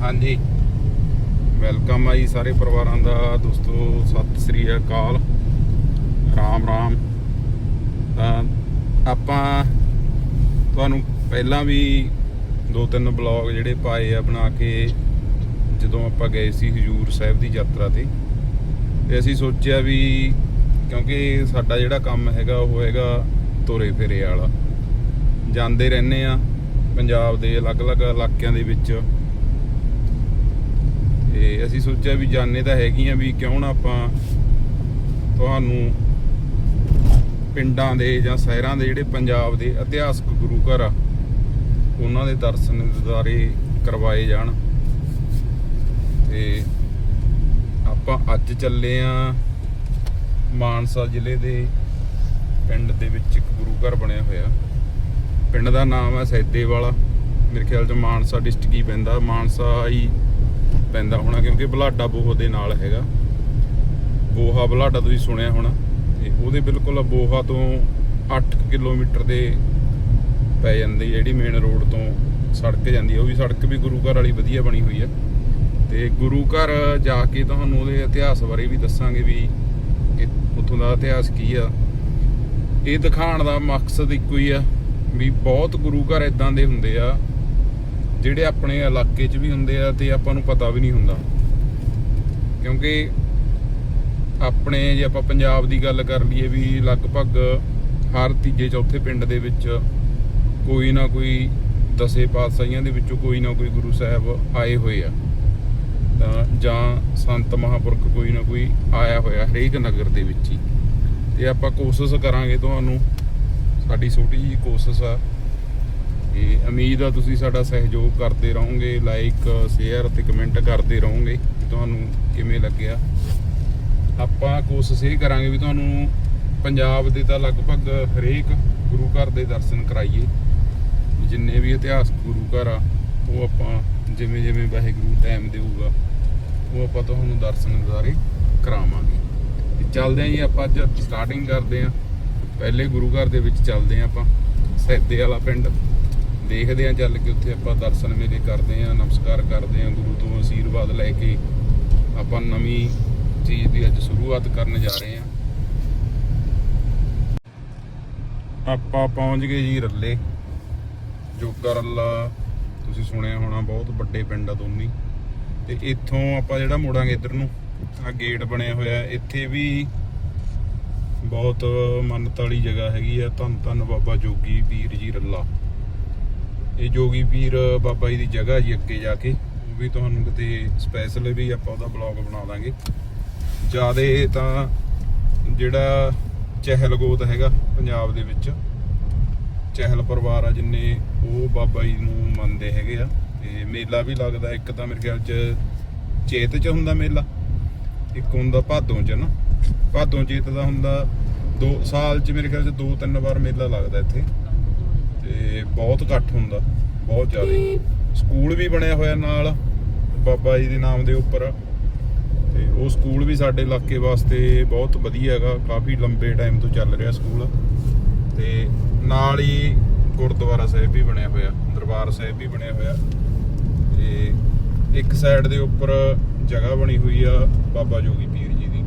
ਹਾਂਜੀ। ਵੈਲਕਮ ਆ ਜੀ ਸਾਰੇ ਪਰਿਵਾਰਾਂ ਦਾ। ਦੋਸਤੋ, ਸਤਿ ਸ੍ਰੀ ਅਕਾਲ। ਰਾਮ ਰਾਮ। ਤਾਂ ਆਪਾਂ ਤੁਹਾਨੂੰ ਪਹਿਲਾਂ ਵੀ ਦੋ ਤਿੰਨ ਬਲੌਗ ਜਿਹੜੇ ਪਾਏ ਆ ਬਣਾ ਕੇ, ਜਦੋਂ ਆਪਾਂ ਗਏ ਸੀ ਹਜੂਰ ਸਾਹਿਬ ਦੀ ਯਾਤਰਾ ਤੇ। ਤੇ ਅਸੀਂ ਸੋਚਿਆ ਵੀ ਕਿਉਂਕਿ ਸਾਡਾ ਜਿਹੜਾ ਕੰਮ ਹੈਗਾ, ਉਹ ਹੈਗਾ ਤੋਰੇ ਫੇਰੇ ਵਾਲਾ। ਜਾਂਦੇ ਰਹਿੰਦੇ ਆ ਪੰਜਾਬ ਦੇ ਅਲੱਗ-ਅਲੱਗ ਇਲਾਕਿਆਂ ਦੇ ਵਿੱਚ। ਤੇ ਅਸੀਂ ਸੋਚਿਆ ਵੀ ਜਾਣੇ ਤਾਂ ਹੈਗੀਆਂ ਵੀ ਕਿਉਂ ਨਾ ਆਪਾਂ ਤੁਹਾਨੂੰ ਪਿੰਡਾਂ ਦੇ ਜਾਂ ਸ਼ਹਿਰਾਂ ਦੇ ਜਿਹੜੇ ਪੰਜਾਬ ਦੇ ਇਤਿਹਾਸਕ ਗੁਰੂ ਘਰ ਆ, ਉਹਨਾਂ ਦੇ ਦਰਸ਼ਨ ਦਿਦਾਰੇ ਕਰਵਾਏ ਜਾਣ। ਤੇ ਆਪਾਂ ਅੱਜ ਚੱਲੇ ਆ ਮਾਨਸਾ ਜ਼ਿਲ੍ਹੇ ਦੇ ਪਿੰਡ ਦੇ ਵਿੱਚ ਇੱਕ ਗੁਰੂ ਘਰ ਬਣਿਆ ਹੋਇਆ। ਪਿੰਡ ਦਾ ਨਾਮ ਹੈ ਸੈਦੇ ਵਾਲਾ ਮੇਰੇ ਖਿਆਲ ਚ ਮਾਨਸਾ ਡਿਸਟ੍ਰਿਕਟ ਹੀ ਪੈਂਦਾ। ਮਾਨਸਾ ਹੀ ਪੈਂਦਾ ਹੋਣਾ ਕਿਉਂਕਿ ਬਲਾਡਾ ਬੋਹਾ ਦੇ ਨਾਲ ਹੈਗਾ। ਬੋਹਾ ਬਲਾਡਾ ਤੁਸੀਂ ਸੁਣਿਆ ਹੋਣਾ। ਤੇ ਉਹਦੇ ਬਿਲਕੁਲ ਬੋਹਾ ਤੋਂ 8 ਕਿਲੋਮੀਟਰ ਦੇ ਪੈ ਜਾਂਦੀ ਜਿਹੜੀ ਮੇਨ ਰੋਡ ਤੋਂ ਸੜਕ ਜਾਂਦੀ ਹੈ। ਉਹ ਵੀ ਸੜਕ ਵੀ ਗੁਰੂ ਘਰ ਵਾਲੀ ਵਧੀਆ ਬਣੀ ਹੋਈ ਹੈ। ਤੇ ਗੁਰੂ ਘਰ ਜਾ ਕੇ ਤੁਹਾਨੂੰ ਉਹਦੇ ਇਤਿਹਾਸ ਬਾਰੇ ਵੀ ਦੱਸਾਂਗੇ ਵੀ ਉੱਥੋਂ ਦਾ ਇਤਿਹਾਸ ਕੀ ਆ। ਇਹ ਦਿਖਾਉਣ ਦਾ ਮਕਸਦ ਇੱਕੋ ਹੀ ਆ ਵੀ ਬਹੁਤ ਗੁਰੂ ਘਰ ਇਦਾਂ ਦੇ ਹੁੰਦੇ ਆ ਜਿਹੜੇ ਆਪਣੇ ਇਲਾਕੇ 'ਚ ਵੀ ਹੁੰਦੇ ਆ ਤੇ ਆਪਾਂ ਨੂੰ ਪਤਾ ਵੀ ਨਹੀਂ ਹੁੰਦਾ। ਕਿਉਂਕਿ ਆਪਣੇ ਜੇ ਆਪਾਂ ਪੰਜਾਬ ਦੀ ਗੱਲ ਕਰ ਲਈਏ ਵੀ ਲਗਭਗ ਹਰ ਤੀਜੇ ਚੌਥੇ ਪਿੰਡ ਦੇ ਵਿੱਚ ਕੋਈ ਨਾ ਕੋਈ ਦਸੇ ਪਾਤਸ਼ਾਹੀਆਂ ਦੇ ਵਿੱਚੋਂ ਕੋਈ ਨਾ ਕੋਈ ਗੁਰੂ ਸਾਹਿਬ ਆਏ ਹੋਏ ਆ। ਤਾਂ ਜਾਂ ਸੰਤ ਮਹਾਪੁਰਖ ਕੋਈ ਨਾ ਕੋਈ ਆਇਆ ਹੋਇਆ ਹਰੇਕ ਨਗਰ ਦੇ ਵਿੱਚ ਹੀ। ਤੇ ਆਪਾਂ ਕੋਸ਼ਿਸ਼ ਕਰਾਂਗੇ ਤੁਹਾਨੂੰ, ਸਾਡੀ ਛੋਟੀ ਜਿਹੀ ਕੋਸ਼ਿਸ਼ ਆ ਤੇ ਉਮੀਦ ਆ ਤੁਸੀਂ ਸਾਡਾ ਸਹਿਯੋਗ ਕਰਦੇ ਰਹੋਗੇ ਲਾਈਕ ਸ਼ੇਅਰ ਤੇ ਕਮੈਂਟ ਕਰਦੇ ਰਹੋਗੇ ਕਿ ਤੁਹਾਨੂੰ ਕਿਵੇਂ ਲੱਗਿਆ। ਆਪਾਂ ਕੋਸ਼ਿਸ਼ ਇਹ ਕਰਾਂਗੇ ਵੀ ਤੁਹਾਨੂੰ ਪੰਜਾਬ ਦੇ ਤਾਂ ਲਗਭਗ ਹਰੇਕ ਗੁਰੂ ਘਰ ਦੇ ਦਰਸ਼ਨ ਕਰਾਈਏ। ਜਿੰਨੇ ਵੀ ਇਤਿਹਾਸ ਗੁਰੂ ਘਰ ਆ, ਉਹ ਆਪਾਂ ਜਿਵੇਂ ਜਿਵੇਂ ਵਾਹਿਗੁਰੂ ਟਾਈਮ ਦੇਊਗਾ, ਉਹ ਆਪਾਂ ਤੁਹਾਨੂੰ ਦਰਸ਼ਨ ਦਿਦਾਰੇ ਕਰਾਵਾਂਗੇ। ਤੇ ਚੱਲਦੇ ਆਂ ਜੀ, ਆਪਾਂ ਅੱਜ ਸਟਾਰਟਿੰਗ ਕਰਦੇ ਆਂ। ਪਹਿਲੇ ਗੁਰੂ ਘਰ ਦੇ ਵਿੱਚ ਚੱਲਦੇ ਆਂ ਆਪਾਂ, ਸੈਦੇ ਵਾਲਾ ਪਿੰਡ। ਦੇਖਦੇ ਆਂ ਚੱਲ ਕੇ ਉੱਥੇ ਆਪਾਂ ਦਰਸ਼ਨ ਮੇਲੇ ਕਰਦੇ ਆਂ ਨਮਸਕਾਰ ਕਰਦੇ ਆਂ ਗੁਰੂ ਤੋਂ ਆਸ਼ੀਰਵਾਦ ਲੈ ਕੇ ਆਪਾਂ ਨਵੀਂ ਚੀਜ਼ ਦੀ ਅੱਜ ਸ਼ੁਰੂਆਤ ਕਰਨ ਜਾ ਰਹੇ ਆਂ ਆਪਾਂ ਪਹੁੰਚ ਗਏ ਜੀ ਰੱਲੇ, ਜੋਗਾ ਰੱਲਾ, ਤੁਸੀਂ ਸੁਣਿਆ ਹੋਣਾ ਬਹੁਤ ਵੱਡੇ ਪਿੰਡ ਆ ਦੋਨੀ। ਤੇ ਇੱਥੋਂ ਆਪਾਂ ਜਿਹੜਾ ਮੋੜਾਂਗੇ ਇੱਧਰ ਨੂੰ ਆ ਗੇਟ ਬਣਿਆ ਹੋਇਆ, ਇੱਥੇ ਵੀ ਬਹੁਤ ਮੰਨਤ ਵਾਲੀ ਜਗ੍ਹਾ ਹੈਗੀ ਆ। ਧੰਨ ਧੰਨ ਬਾਬਾ ਜੋਗੀ ਪੀਰ ਜੀ ਰੱਲਾ। ਇਹ ਜੋਗੀ ਪੀਰ ਬਾਬਾ ਜੀ ਦੀ ਜਗ੍ਹਾ ਜੀ ਅੱਗੇ ਜਾ ਕੇ। ਉਹ ਵੀ ਤੁਹਾਨੂੰ ਕਿਤੇ ਸਪੈਸ਼ਲ ਵੀ ਆਪਾਂ ਉਹਦਾ ਬਲੌਗ ਬਣਾ ਦਾਂਗੇ। ਜਿਆਦੇ ਤਾਂ ਜਿਹੜਾ ਚਹਿਲਗੋਤ ਹੈਗਾ ਪੰਜਾਬ ਦੇ ਵਿੱਚ, ਚਹਿਲ ਪਰਿਵਾਰ ਆ ਜਿੰਨੇ, ਉਹ ਬਾਬਾ ਜੀ ਨੂੰ ਮੰਨਦੇ ਹੈਗੇ ਆ। ਤੇ ਮੇਲਾ ਵੀ ਲੱਗਦਾ, ਇੱਕ ਤਾਂ ਮੇਰੇ ਖਿਆਲ ਚ ਚੇਤ ਚ ਹੁੰਦਾ ਮੇਲਾ, ਇੱਕ ਹੁੰਦਾ ਭਾਦੋਂ ਚ ਨਾ। ਭਾਦੋਂ ਚੇਤ ਦਾ ਹੁੰਦਾ ਦੋ, ਸਾਲ ਚ ਮੇਰੇ ਖਿਆਲ ਚ ਦੋ ਤਿੰਨ ਵਾਰ ਮੇਲਾ ਲੱਗਦਾ ਇੱਥੇ। ਤੇ ਬਹੁਤ ਇਕੱਠ ਹੁੰਦਾ, ਬਹੁਤ ਜ਼ਿਆਦਾ। ਸਕੂਲ ਵੀ ਬਣਿਆ ਹੋਇਆ ਨਾਲ, ਬਾਬਾ ਜੀ ਦੇ ਨਾਮ ਦੇ ਉੱਪਰ। ਤੇ ਉਹ ਸਕੂਲ ਵੀ ਸਾਡੇ ਇਲਾਕੇ ਵਾਸਤੇ ਬਹੁਤ ਵਧੀਆ ਹੈਗਾ, ਕਾਫੀ ਲੰਬੇ ਟਾਈਮ ਤੋਂ ਚੱਲ ਰਿਹਾ ਸਕੂਲ। ਤੇ ਨਾਲ ਹੀ ਗੁਰਦੁਆਰਾ ਸਾਹਿਬ ਵੀ ਬਣਿਆ ਹੋਇਆ, ਦਰਬਾਰ ਸਾਹਿਬ ਵੀ ਬਣਿਆ ਹੋਇਆ। ਤੇ ਇੱਕ ਸਾਈਡ ਦੇ ਉੱਪਰ ਜਗ੍ਹਾ ਬਣੀ ਹੋਈ ਆ ਬਾਬਾ ਜੋਗੀ ਪੀਰ ਜੀ ਦੀ।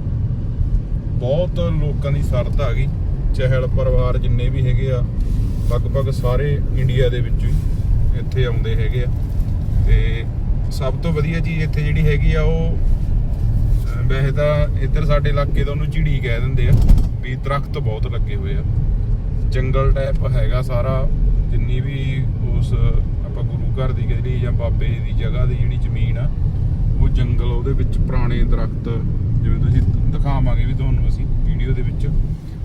ਬਹੁਤ ਲੋਕਾਂ ਦੀ ਸਰਧ ਆ ਗਈ ਚਹਿਲ ਪਰਿਵਾਰ ਜਿੰਨੇ ਵੀ ਹੈਗੇ ਆ ਲਗਭਗ ਸਾਰੇ ਇੰਡੀਆ ਦੇ ਵਿੱਚ ਹੀ ਇੱਥੇ ਆਉਂਦੇ ਹੈਗੇ ਆ। ਤੇ ਸਭ ਤੋਂ ਵਧੀਆ ਚੀਜ਼ ਇੱਥੇ ਜਿਹੜੀ ਹੈਗੀ ਆ, ਉਹ ਵੈਸੇ ਤਾਂ ਇੱਧਰ ਸਾਡੇ ਇਲਾਕੇ ਦਾ ਉਹਨੂੰ ਝਿੜੀ ਕਹਿ ਦਿੰਦੇ ਆ, ਵੀ ਦਰਖਤ ਬਹੁਤ ਲੱਗੇ ਹੋਏ ਆ। ਜੰਗਲ ਟਾਈਪ ਹੈਗਾ ਸਾਰਾ, ਜਿੰਨੀ ਵੀ ਉਸ ਆਪਾਂ ਗੁਰੂ ਘਰ ਦੀ ਜਿਹੜੀ ਜਾਂ ਬਾਬੇ ਦੀ ਜਗ੍ਹਾ ਦੀ ਜਿਹੜੀ ਜ਼ਮੀਨ ਆ, ਉਹ ਜੰਗਲ ਉਹਦੇ ਵਿੱਚ ਪੁਰਾਣੇ ਦਰਖਤ, ਜਿਵੇਂ ਤੁਸੀਂ ਦਿਖਾਵਾਂਗੇ ਵੀ ਤੁਹਾਨੂੰ ਅਸੀਂ ਵੀਡੀਓ ਦੇ ਵਿੱਚ।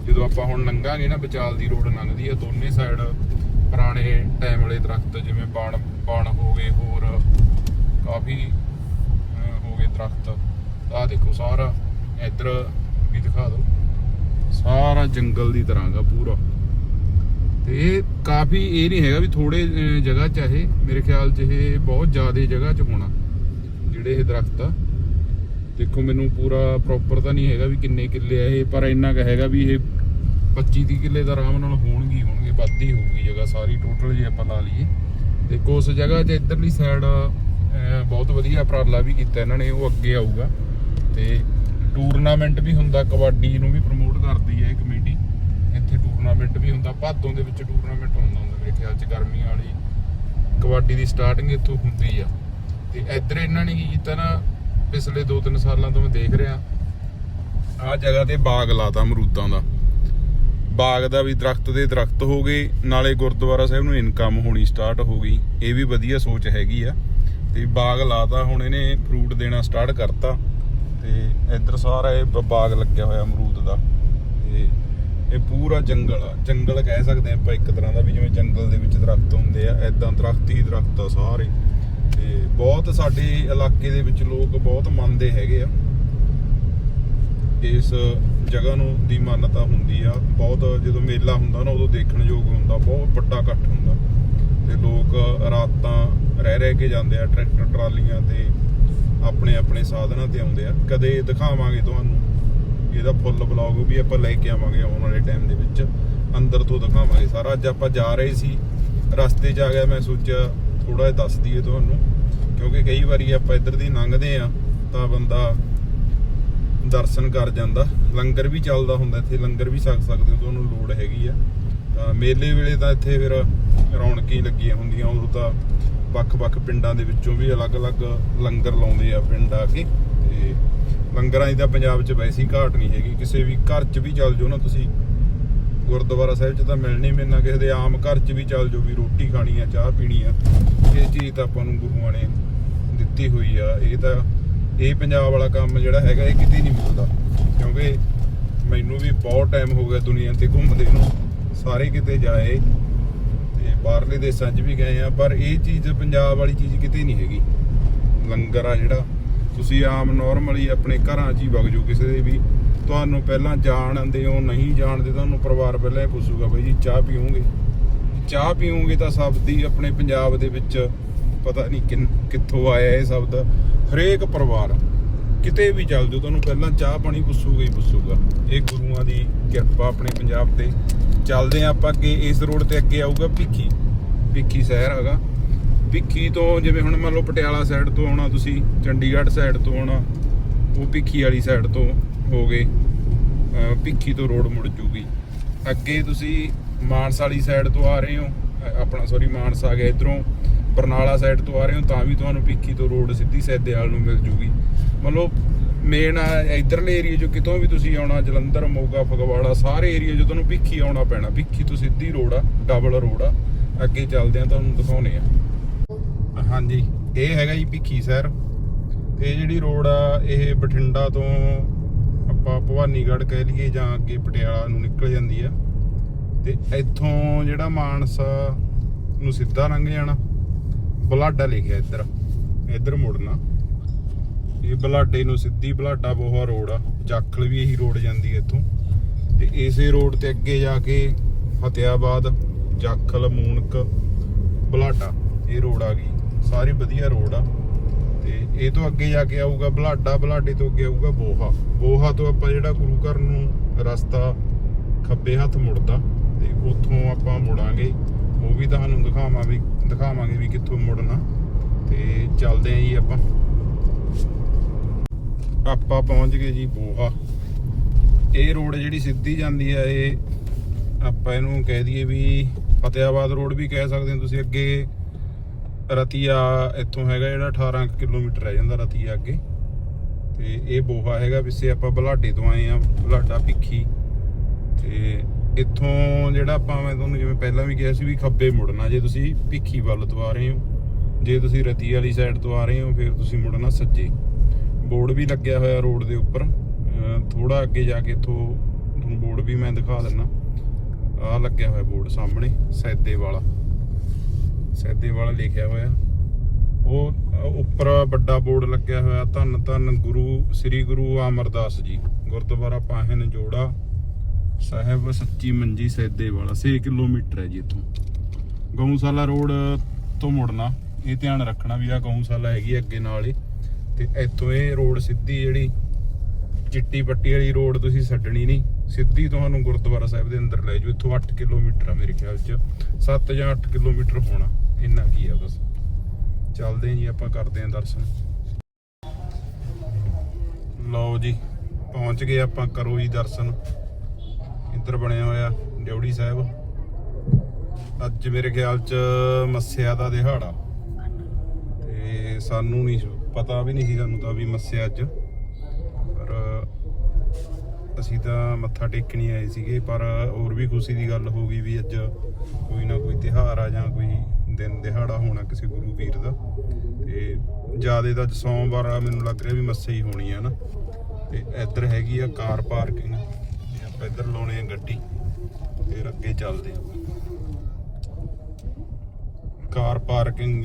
ਜਦੋਂ ਆਪਾਂ ਹੁਣ ਲੰਘਾਂਗੇ ਨਾ ਵਿਚਾਲ ਦੀ ਰੋਡ ਲੰਘਦੀ ਆ, ਦੋਨੇ ਸਾਈਡ ਪੁਰਾਣੇ ਟਾਈਮ ਵਾਲੇ ਦਰਖਤ, ਜਿਵੇਂ ਬਾਣ ਬਾਣ ਹੋ ਗਏ, ਹੋਰ ਕਾਫੀ ਹੋ ਗਏ ਦਰਖਤ। ਆਹ ਦੇਖੋ ਸਾਰਾ, ਇੱਧਰ ਵੀ ਦਿਖਾ ਦਿਓ। ਸਾਰਾ ਜੰਗਲ ਦੀ ਤਰ੍ਹਾਂ ਦਾ ਪੂਰਾ। ਤੇ ਇਹ ਕਾਫੀ, ਇਹ ਨਹੀਂ ਹੈਗਾ ਵੀ ਥੋੜੇ ਜਗ੍ਹਾ ਚ ਆ ਇਹ। ਮੇਰੇ ਖਿਆਲ ਚ ਇਹ ਬਹੁਤ ਜ਼ਿਆਦਾ ਜਗ੍ਹਾ ਚ ਹੋਣਾ, ਜਿਹੜੇ ਇਹ ਦਰਖਤ ਆ। ਦੇਖੋ ਮੈਨੂੰ ਪੂਰਾ ਪ੍ਰੋਪਰ ਤਾਂ ਨਹੀਂ ਹੈਗਾ ਵੀ ਕਿੰਨੇ ਕਿੱਲੇ ਆ ਇਹ, ਪਰ ਇੰਨਾ ਕ ਹੈਗਾ ਵੀ ਇਹ 25 30 ਕਿੱਲੇ ਦਾ ਆਰਾਮ ਨਾਲ ਹੋਣਗੀ ਹੋਣਗੇ ਵੱਧ ਹੀ ਹੋਊਗੀ ਜਗ੍ਹਾ ਸਾਰੀ ਟੋਟਲ ਜੇ ਆਪਾਂ ਲਾ ਲਈਏ। ਤੇ ਕੁਛ ਜਗ੍ਹਾ 'ਚ ਇਧਰਲੀ ਸਾਈਡ ਬਹੁਤ ਵਧੀਆ ਉਪਰਾਲਾ ਵੀ ਕੀਤਾ ਇਹਨਾਂ ਨੇ, ਉਹ ਅੱਗੇ ਆਊਗਾ। ਤੇ ਟੂਰਨਾਮੈਂਟ ਵੀ ਹੁੰਦਾ, ਕਬੱਡੀ ਨੂੰ ਵੀ ਪ੍ਰਮੋਟ ਕਰਦੀ ਹੈ ਇਹ ਕਮੇਟੀ ਇੱਥੇ ਟੂਰਨਾਮੈਂਟ ਵੀ ਹੁੰਦਾ, ਭਾਦੋਂ ਦੇ ਵਿੱਚ ਟੂਰਨਾਮੈਂਟ ਹੁੰਦਾ ਹੁੰਦਾ ਮੇਰੇ ਖਿਆਲ ਚ ਗਰਮੀਆਂ ਵਾਲੀ। ਕਬੱਡੀ ਦੀ ਸਟਾਰਟਿੰਗ ਇੱਥੋਂ ਹੁੰਦੀ ਆ। ਤੇ ਇੱਧਰ ਇਹਨਾਂ ਨੇ ਕੀ ਕੀਤਾ ਨਾ, ਪਿਛਲੇ 2-3 ਸਾਲਾਂ ਤੋਂ ਮੈਂ ਦੇਖ ਰਿਹਾ, ਆਹ ਜਗ੍ਹਾ ਤੇ ਬਾਗ ਲਾਤਾ ਅਮਰੂਦਾਂ ਦਾ। ਬਾਗ ਦਾ ਵੀ ਦਰਖਤ ਦੇ ਦਰਖਤ ਹੋ ਗਏ, ਨਾਲੇ ਗੁਰਦੁਆਰਾ ਸਾਹਿਬ ਨੂੰ ਇਨਕਮ ਹੋਣੀ ਸਟਾਰਟ ਹੋ ਗਈ। ਇਹ ਵੀ ਵਧੀਆ ਸੋਚ ਹੈਗੀ ਆ। ਤੇ ਬਾਗ ਲਾਤਾ ਹੁਣ ਇਹਨੇ ਫਰੂਟ ਦੇਣਾ ਸਟਾਰਟ ਕਰਤਾ। ਤੇ ਇੱਧਰ ਸਾਰਾ ਇਹ ਬ- ਬਾਗ ਲੱਗਿਆ ਹੋਇਆ ਅਮਰੂਦ ਦਾ। ਤੇ ਇਹ ਪੂਰਾ ਜੰਗਲ ਆ। ਜੰਗਲ ਕਹਿ ਸਕਦੇ ਆਪਾਂ ਇੱਕ ਤਰ੍ਹਾਂ ਦਾ ਵੀ ਜਿਵੇਂ ਜੰਗਲ ਦੇ ਵਿੱਚ ਦਰਖਤ ਹੁੰਦੇ ਆ ਐਦਾਂ ਦਰਖਤ ਹੀ ਦਰਖਤ ਆ ਸਾਰੇ। ਤੇ ਬਹੁਤ ਸਾਡੇ ਇਲਾਕੇ ਦੇ ਵਿੱਚ ਲੋਕ ਬਹੁਤ ਮੰਨਦੇ ਹੈਗੇ ਆ। ਇਸ ਜਗ੍ਹਾ ਨੂੰ ਦੀ ਮਾਨਤਾ ਹੁੰਦੀ ਆ। ਬਹੁਤ ਜਦੋਂ ਮੇਲਾ ਹੁੰਦਾ ਨਾ, ਉਦੋਂ ਦੇਖਣ ਯੋਗ ਹੁੰਦਾ। ਬਹੁਤ ਵੱਡਾ ਇਕੱਠ ਹੁੰਦਾ। ਤੇ ਲੋਕ ਰਾਤਾਂ ਰਹਿ ਰਹਿ ਕੇ ਜਾਂਦੇ ਆ, ਟਰੈਕਟਰ, ਟਰਾਲੀਆਂ ਤੇ ਆਪਣੇ ਆਪਣੇ ਸਾਧਨਾਂ ਤੇ ਆਉਂਦੇ ਆ। ਕਦੇ ਦਿਖਾਵਾਂਗੇ ਤੁਹਾਨੂੰ। ਇਹਦਾ ਫੁੱਲ ਬਲੌਗ ਵੀ ਆਪਾਂ ਲੈ ਕੇ ਆਵਾਂਗੇ ਆਉਣ ਵਾਲੇ ਟਾਈਮ ਦੇ ਵਿੱਚ। ਅੰਦਰ ਤੋਂ ਦਿਖਾਵਾਂਗੇ ਸਾਰਾ। ਅੱਜ ਆਪਾਂ ਜਾ ਰਹੇ ਸੀ। ਰਸਤੇ 'ਚ ਆ ਗਿਆ ਮੈਂ ਸੋਚਿਆ ਥੋੜਾ ਜਿਹਾ ਦੱਸ ਦਈਏ ਤੁਹਾਨੂੰ। ਕਿਉਂਕਿ ਕਈ ਵਾਰੀ ਆਪਾਂ ਇੱਧਰ ਦੀ ਲੰਘਦੇ ਆ, ਤਾਂ ਬੰਦਾ ਦਰਸ਼ਨ ਕਰ ਜਾਂਦਾ। ਲੰਗਰ ਵੀ ਚੱਲਦਾ ਹੁੰਦਾ ਇੱਥੇ, ਲੰਗਰ ਵੀ ਛਕ ਸਕਦੇ ਹੋ, ਤੁਹਾਨੂੰ ਲੋੜ ਹੈਗੀ ਆ। ਤਾਂ ਮੇਲੇ ਵੇਲੇ ਤਾਂ ਇੱਥੇ ਫਿਰ ਰੌਣਕਾਂ ਹੀ ਲੱਗੀਆਂ ਹੁੰਦੀਆਂ, ਉਦੋਂ ਤਾਂ ਵੱਖ-ਵੱਖ ਪਿੰਡਾਂ ਦੇ ਵਿੱਚੋਂ ਵੀ ਅਲੱਗ-ਅਲੱਗ ਲੰਗਰ ਲਾਉਂਦੇ ਆ ਪਿੰਡ ਆ ਕੇ। ਤੇ ਲੰਗਰਾਂ ਦੀ ਤਾਂ ਪੰਜਾਬ 'ਚ ਵੈਸੀ ਘਾਟ ਨਹੀਂ ਹੈਗੀ, ਕਿਸੇ ਵੀ ਘਰ 'ਚ ਵੀ ਚੱਲ ਜਾਓ ਨਾ ਤੁਸੀਂ। ਗੁਰਦੁਆਰਾ ਸਾਹਿਬ 'ਚ ਤਾਂ ਮਿਲਣੀ ਮਿਲਣਾ ਕਿਸੇ ਦੇ, ਆਮ ਘਰ 'ਚ ਵੀ ਚੱਲ ਜਾਓ ਵੀ ਰੋਟੀ ਖਾਣੀ ਆ, ਚਾਹ ਪੀਣੀ ਆ। ਇਹ ਚੀਜ਼ ਤਾਂ ਆਪਾਂ ਨੂੰ ਗੁਰੂਆਂ ਨੇ ਦਿੱਤੀ ਹੋਈ ਆ, ਇਹ ਤਾਂ ਇਹ ਪੰਜਾਬ ਵਾਲਾ ਕੰਮ ਜਿਹੜਾ ਹੈਗਾ ਇਹ ਕਿਤੇ ਨਹੀਂ ਮਿਲਦਾ। ਕਿਉਂਕਿ ਮੈਨੂੰ ਵੀ ਬਹੁਤ ਟਾਈਮ ਹੋ ਗਿਆ ਦੁਨੀਆ ਤੇ ਘੁੰਮਦੇ ਨੂੰ। ਸਾਰੇ ਕਿਤੇ ਜਾਏ ਤੇ ਬਾਹਰਲੇ ਦੇਸ਼ਾਂ 'ਚ ਵੀ ਗਏ ਆ, ਪਰ ਇਹ ਚੀਜ਼ ਪੰਜਾਬ ਵਾਲੀ ਚੀਜ਼ ਕਿਤੇ ਨਹੀਂ ਹੈਗੀ। ਲੰਗਰ ਆ ਜਿਹੜਾ, ਤੁਸੀਂ ਆਮ ਨਾਰਮਲੀ ਆਪਣੇ ਘਰਾਂ 'ਚ ਹੀ ਵਗ ਜਾਓ ਕਿਸੇ ਦੇ ਵੀ। ਤੁਹਾਨੂੰ ਪਹਿਲਾਂ ਜਾਣਦੇ ਹੋ, ਨਹੀਂ ਜਾਣਦੇ ਤੁਹਾਨੂੰ ਪਰਿਵਾਰ ਪਹਿਲਾਂ ਹੀ ਪੁੱਛੂਗਾ ਬਾਈ ਜੀ, ਚਾਹ ਪੀਓਗੇ? ਚਾਹ ਪੀਓਗੇ ਤਾਂ ਸ਼ਬਦ ਹੀ ਆਪਣੇ ਪੰਜਾਬ ਦੇ ਵਿੱਚ ਪਤਾ ਨਹੀਂ ਕਿੰਨ- ਕਿੱਥੋਂ ਆਇਆ ਇਹ ਸ਼ਬਦ। ਹਰੇਕ ਪਰਿਵਾਰ ਕਿਤੇ ਵੀ ਚੱਲ ਜਾਓ, ਤੁਹਾਨੂੰ ਪਹਿਲਾਂ ਚਾਹ ਪਾਣੀ ਪੁੱਛੂਗਾ ਹੀ ਪੁੱਛੂਗਾ। ਇਹ ਗੁਰੂਆਂ ਦੀ ਕਿਰਪਾ ਆਪਣੇ ਪੰਜਾਬ ਤੇ ਚੱਲਦੇ ਆ ਆਪਾਂ ਅੱਗੇ, ਇਸ ਰੋਡ ਤੇ ਅੱਗੇ ਆਊਗਾ ਭਿੱਖੀ। ਭਿੱਖੀ ਸ਼ਹਿਰ ਹੈਗਾ। ਭਿੱਖੀ ਤੋਂ ਜਿਵੇਂ ਹੁਣ ਮੰਨ ਲਓ ਪਟਿਆਲਾ ਸਾਈਡ ਤੋਂ ਆਉਣਾ ਤੁਸੀਂ, ਚੰਡੀਗੜ੍ਹ ਸਾਈਡ ਤੋਂ ਆਉਣਾ, ਉਹ ਭਿੱਖੀ ਵਾਲੀ ਸਾਈਡ ਤੋਂ ਹੋ ਗਏ। ਭਿੱਖੀ ਤੋਂ ਰੋਡ ਮੁੜ ਜੂਗੀ। ਅੱਗੇ ਤੁਸੀਂ ਮਾਨਸਾ ਵਾਲੀ ਸਾਈਡ ਤੋਂ ਆ ਰਹੇ ਹੋ। ਆਪਣਾ ਸੌਰੀ ਮਾਨਸਾ ਆ ਗਿਆ ਇਧਰੋਂ। ਬਰਨਾਲਾ ਸਾਈਡ ਤੋਂ ਆ ਰਹੇ ਹੋ, ਤਾਂ ਵੀ ਤੁਹਾਨੂੰ ਭਿੱਖੀ ਤੋਂ ਰੋਡ ਸਿੱਧੀ ਸੈਦੇਵਾਲ ਨੂੰ ਮਿਲ ਜੂਗੀ। ਮਤਲਬ ਮੇਨ ਇਧਰਲੇ ਏਰੀਆ ਚੋਂ ਕਿਤੋਂ ਵੀ ਤੁਸੀਂ ਆਉਣਾ, ਜਲੰਧਰ, ਮੋਗਾ, ਫਗਵਾੜਾ, ਸਾਰੇ ਏਰੀਆ 'ਚੋਂ ਤੁਹਾਨੂੰ ਭਿੱਖੀ ਆਉਣਾ ਪੈਣਾ। ਭਿੱਖੀ ਤੋਂ ਸਿੱਧੀ ਰੋਡ ਆ ਡਬਲ ਰੋਡ ਆ। ਅੱਗੇ ਚੱਲਦੇ ਆ ਤੁਹਾਨੂੰ ਦਿਖਾਉਨੇ ਆ। ਹਾਂਜੀ, ਇਹ ਹੈਗਾ ਜੀ ਭਿੱਖੀ ਸ਼ਹਿਰ। ਤੇ ਇਹ ਜਿਹੜੀ ਰੋਡ ਆ, ਇਹ ਬਠਿੰਡਾ ਤੋਂ ਆਪਾਂ ਭਵਾਨੀਗੜ੍ਹ ਕਹਿ ਲਈਏ ਜਾਂ ਅੱਗੇ ਪਟਿਆਲਾ ਨੂੰ ਨਿਕਲ ਜਾਂਦੀ ਆ। ਤੇ ਇੱਥੋਂ ਜਿਹੜਾ ਮਾਨਸਾ ਨੂੰ ਸਿੱਧਾ ਲੰਘ ਜਾਣਾ। ਬਲਾਡਾ ਲਿਖਿਆ ਇੱਧਰ। ਇੱਧਰ ਮੁੜਨਾ। ਇਹ ਬਲਾਡੇ ਨੂੰ ਸਿੱਧੀ ਬਲਾਡਾ ਬੋਹਾ ਰੋਡ ਆ। ਜਾਖਲ ਵੀ ਇਹੀ ਰੋਡ ਜਾਂਦੀ ਹੈ ਇੱਥੋਂ। ਤੇ ਇਸੇ ਰੋਡ ਤੇ ਅੱਗੇ ਜਾ ਕੇ ਫਤਿਆਬਾਦ, ਜਾਖਲ, ਮੂਨਕ, ਬਲਾਡਾ ਇਹ ਰੋਡ ਆ ਗਈ। ਸਾਰੀ ਵਧੀਆ ਰੋਡ ਆ। ਤੇ ਇਹ ਤੋਂ ਅੱਗੇ ਜਾ ਕੇ ਆਊਗਾ ਬਲਾਡਾ, ਬਲਾਡੇ ਤੋਂ ਅੱਗੇ ਆਊਗਾ ਬੋਹਾ। ਬੋਹਾ ਤੋਂ ਆਪਾਂ ਜਿਹੜਾ ਗੁਰੂ ਘਰ ਨੂੰ ਰਸਤਾ ਖੱਬੇ ਹੱਥ ਮੁੜਦਾ, ਤੇ ਉੱਥੋਂ ਆਪਾਂ ਮੁੜਾਂਗੇ। ਉਹ ਵੀ ਤੁਹਾਨੂੰ ਦਿਖਾਵਾਂ ਵੀ, ਦਿਖਾਵਾਂਗੇ ਵੀ ਕਿੱਥੋਂ ਮੁੜਨਾ। ਤੇ ਚੱਲਦੇ ਆਂ ਜੀ ਆਪਾਂ। ਆਪਾਂ ਪਹੁੰਚ ਗਏ ਜੀ ਬੋਹਾ। ਇਹ ਰੋਡ ਜਿਹੜੀ ਸਿੱਧੀ ਜਾਂਦੀ ਆ, ਇਹ ਆਪਾਂ ਇਹਨੂੰ ਕਹਿ ਦਈਏ ਵੀ ਫਤਿਆਬਾਦ ਰੋਡ ਵੀ ਕਹਿ ਸਕਦੇ ਹੋ ਤੁਸੀਂ। ਅੱਗੇ ਰਤੀਆ ਇੱਥੋਂ ਹੈਗਾ ਜਿਹੜਾ 18 ਕਿਲੋਮੀਟਰ ਰਹਿ ਜਾਂਦਾ ਰਤੀਆ ਅੱਗੇ। ਤੇ ਇਹ ਬੋਹਾ ਹੈਗਾ ਵਿਸੇ ਆਪਾਂ ਬਲਾਡੇ ਤੋਂ ਆਏ ਆ, ਬਲਾਡਾ ਭਿੱਖੀ। ਇੱਥੋਂ ਜਿਹੜਾ ਆਪਾਂ ਮੈਂ ਤੁਹਾਨੂੰ ਜਿਵੇਂ ਪਹਿਲਾਂ ਵੀ ਕਿਹਾ ਸੀ ਵੀ ਖੱਬੇ ਮੁੜਨਾ, ਜੇ ਤੁਸੀਂ ਭਿੱਖੀ ਵੱਲ ਤੋਂ ਆ ਰਹੇ ਹੋ, ਜੇ ਤੁਸੀਂ ਰਤੀ ਵਾਲੀ ਸਾਈਡ ਤੋਂ ਆ ਰਹੇ ਹੋ, ਫਿਰ ਤੁਸੀਂ ਮੁੜਨਾ ਸੱਜੇ। ਬੋਰਡ ਵੀ ਲੱਗਿਆ ਹੋਇਆ ਰੋਡ ਦੇ ਉੱਪਰ ਥੋੜਾ ਅੱਗੇ ਜਾ ਕੇ ਇੱਥੋਂ ਤੁਹਾਨੂੰ ਬੋਰਡ ਵੀ ਮੈਂ ਦਿਖਾ ਦਿੰਨਾ। ਆਹ ਲੱਗਿਆ ਹੋਇਆ ਬੋਰਡ ਸਾਹਮਣੇ ਸੈਦੇ ਵਾਲਾ ਸੈਦੇ ਵਾਲਾ ਲਿਖਿਆ ਹੋਇਆ। ਉਹ ਉੱਪਰ ਵੱਡਾ ਬੋਰਡ ਲੱਗਿਆ ਹੋਇਆ ਧੰਨ ਧੰਨ ਗੁਰੂ, ਸ੍ਰੀ ਗੁਰੂ ਅਮਰਦਾਸ ਜੀ, ਗੁਰਦੁਆਰਾ ਪਾਹਨ ਜੋੜਾ। ਸਾਹਿਬ ਸੱਚੀ ਮੰਜੀ ਸੈਦੇ ਵਾਲਾ 6 ਕਿਲੋਮੀਟਰ ਹੈ ਜੀ ਇੱਥੋਂ। ਗਊਸ਼ਾਲਾ ਰੋਡ ਤੋਂ ਮੁੜਨਾ, ਇਹ ਧਿਆਨ ਰੱਖਣਾ ਵੀ ਆ ਗਊਸ਼ਾਲਾ ਹੈਗੀ ਅੱਗੇ ਨਾਲ ਹੀ। ਤੇ ਇੱਥੋਂ ਇਹ ਰੋਡ ਸਿੱਧੀ ਜਿਹੜੀ ਚਿੱਟੀ ਪੱਟੀ ਵਾਲੀ ਰੋਡ ਤੁਸੀਂ ਛੱਡਣੀ ਨਹੀਂ, ਸਿੱਧੀ ਤੁਹਾਨੂੰ ਗੁਰਦੁਆਰਾ ਸਾਹਿਬ ਦੇ ਅੰਦਰ ਲੈ ਜਾਓ ਇੱਥੋਂ 8 ਕਿਲੋਮੀਟਰ ਆ ਮੇਰੇ ਖਿਆਲ 'ਚ। 7 ਜਾਂ 8 ਕਿਲੋਮੀਟਰ ਹੋਣਾ, ਇੰਨਾ ਕੀ ਆ ਬਸ। ਚੱਲਦੇ ਹਾਂ ਜੀ, ਆਪਾਂ ਕਰਦੇ ਹਾਂ ਦਰਸ਼ਨ। ਲਓ ਜੀ, ਪਹੁੰਚ ਗਏ ਆਪਾਂ, ਕਰੋ ਜੀ ਦਰਸ਼ਨ। ਇੱਧਰ ਬਣਿਆ ਹੋਇਆ ਡਿਉੜੀ ਸਾਹਿਬ। ਅੱਜ ਮੇਰੇ ਖਿਆਲ ਚ ਮੱਸਿਆ ਦਾ ਦਿਹਾੜਾ। ਤੇ ਸਾਨੂੰ ਨਹੀਂ ਪਤਾ ਵੀ ਨਹੀਂ ਸੀ ਸਾਨੂੰ ਤਾਂ ਵੀ ਮੱਸਿਆ ਅੱਜ। ਪਰ ਅਸੀਂ ਤਾਂ ਮੱਥਾ ਟੇਕਣ ਹੀ ਆਏ ਸੀਗੇ, ਪਰ ਹੋਰ ਵੀ ਖੁਸ਼ੀ ਦੀ ਗੱਲ ਹੋ ਗਈ ਵੀ ਅੱਜ ਕੋਈ ਨਾ ਕੋਈ ਤਿਹਾਰ ਆ ਜਾਂ ਕੋਈ ਦਿਨ ਦਿਹਾੜਾ ਹੋਣਾ ਕਿਸੇ ਗੁਰੂ ਵੀਰ ਦਾ। ਤੇ ਜਿਆਦੇ ਤਾਂ ਸੋਮਵਾਰ ਮੈਨੂੰ ਲੱਗ ਰਿਹਾ ਵੀ ਮੱਸੇ ਹੀ ਹੋਣੀ ਆ ਨਾ। ਤੇ ਇੱਧਰ ਹੈਗੀ ਆ ਕਾਰ ਪਾਰਕਿੰਗ। ਆਪਾਂ ਇੱਧਰ ਲਾਉਣੇ ਆ ਗੱਡੀ, ਫਿਰ ਅੱਗੇ ਚੱਲਦੇ ਆ। ਕਾਰ ਪਾਰਕਿੰਗ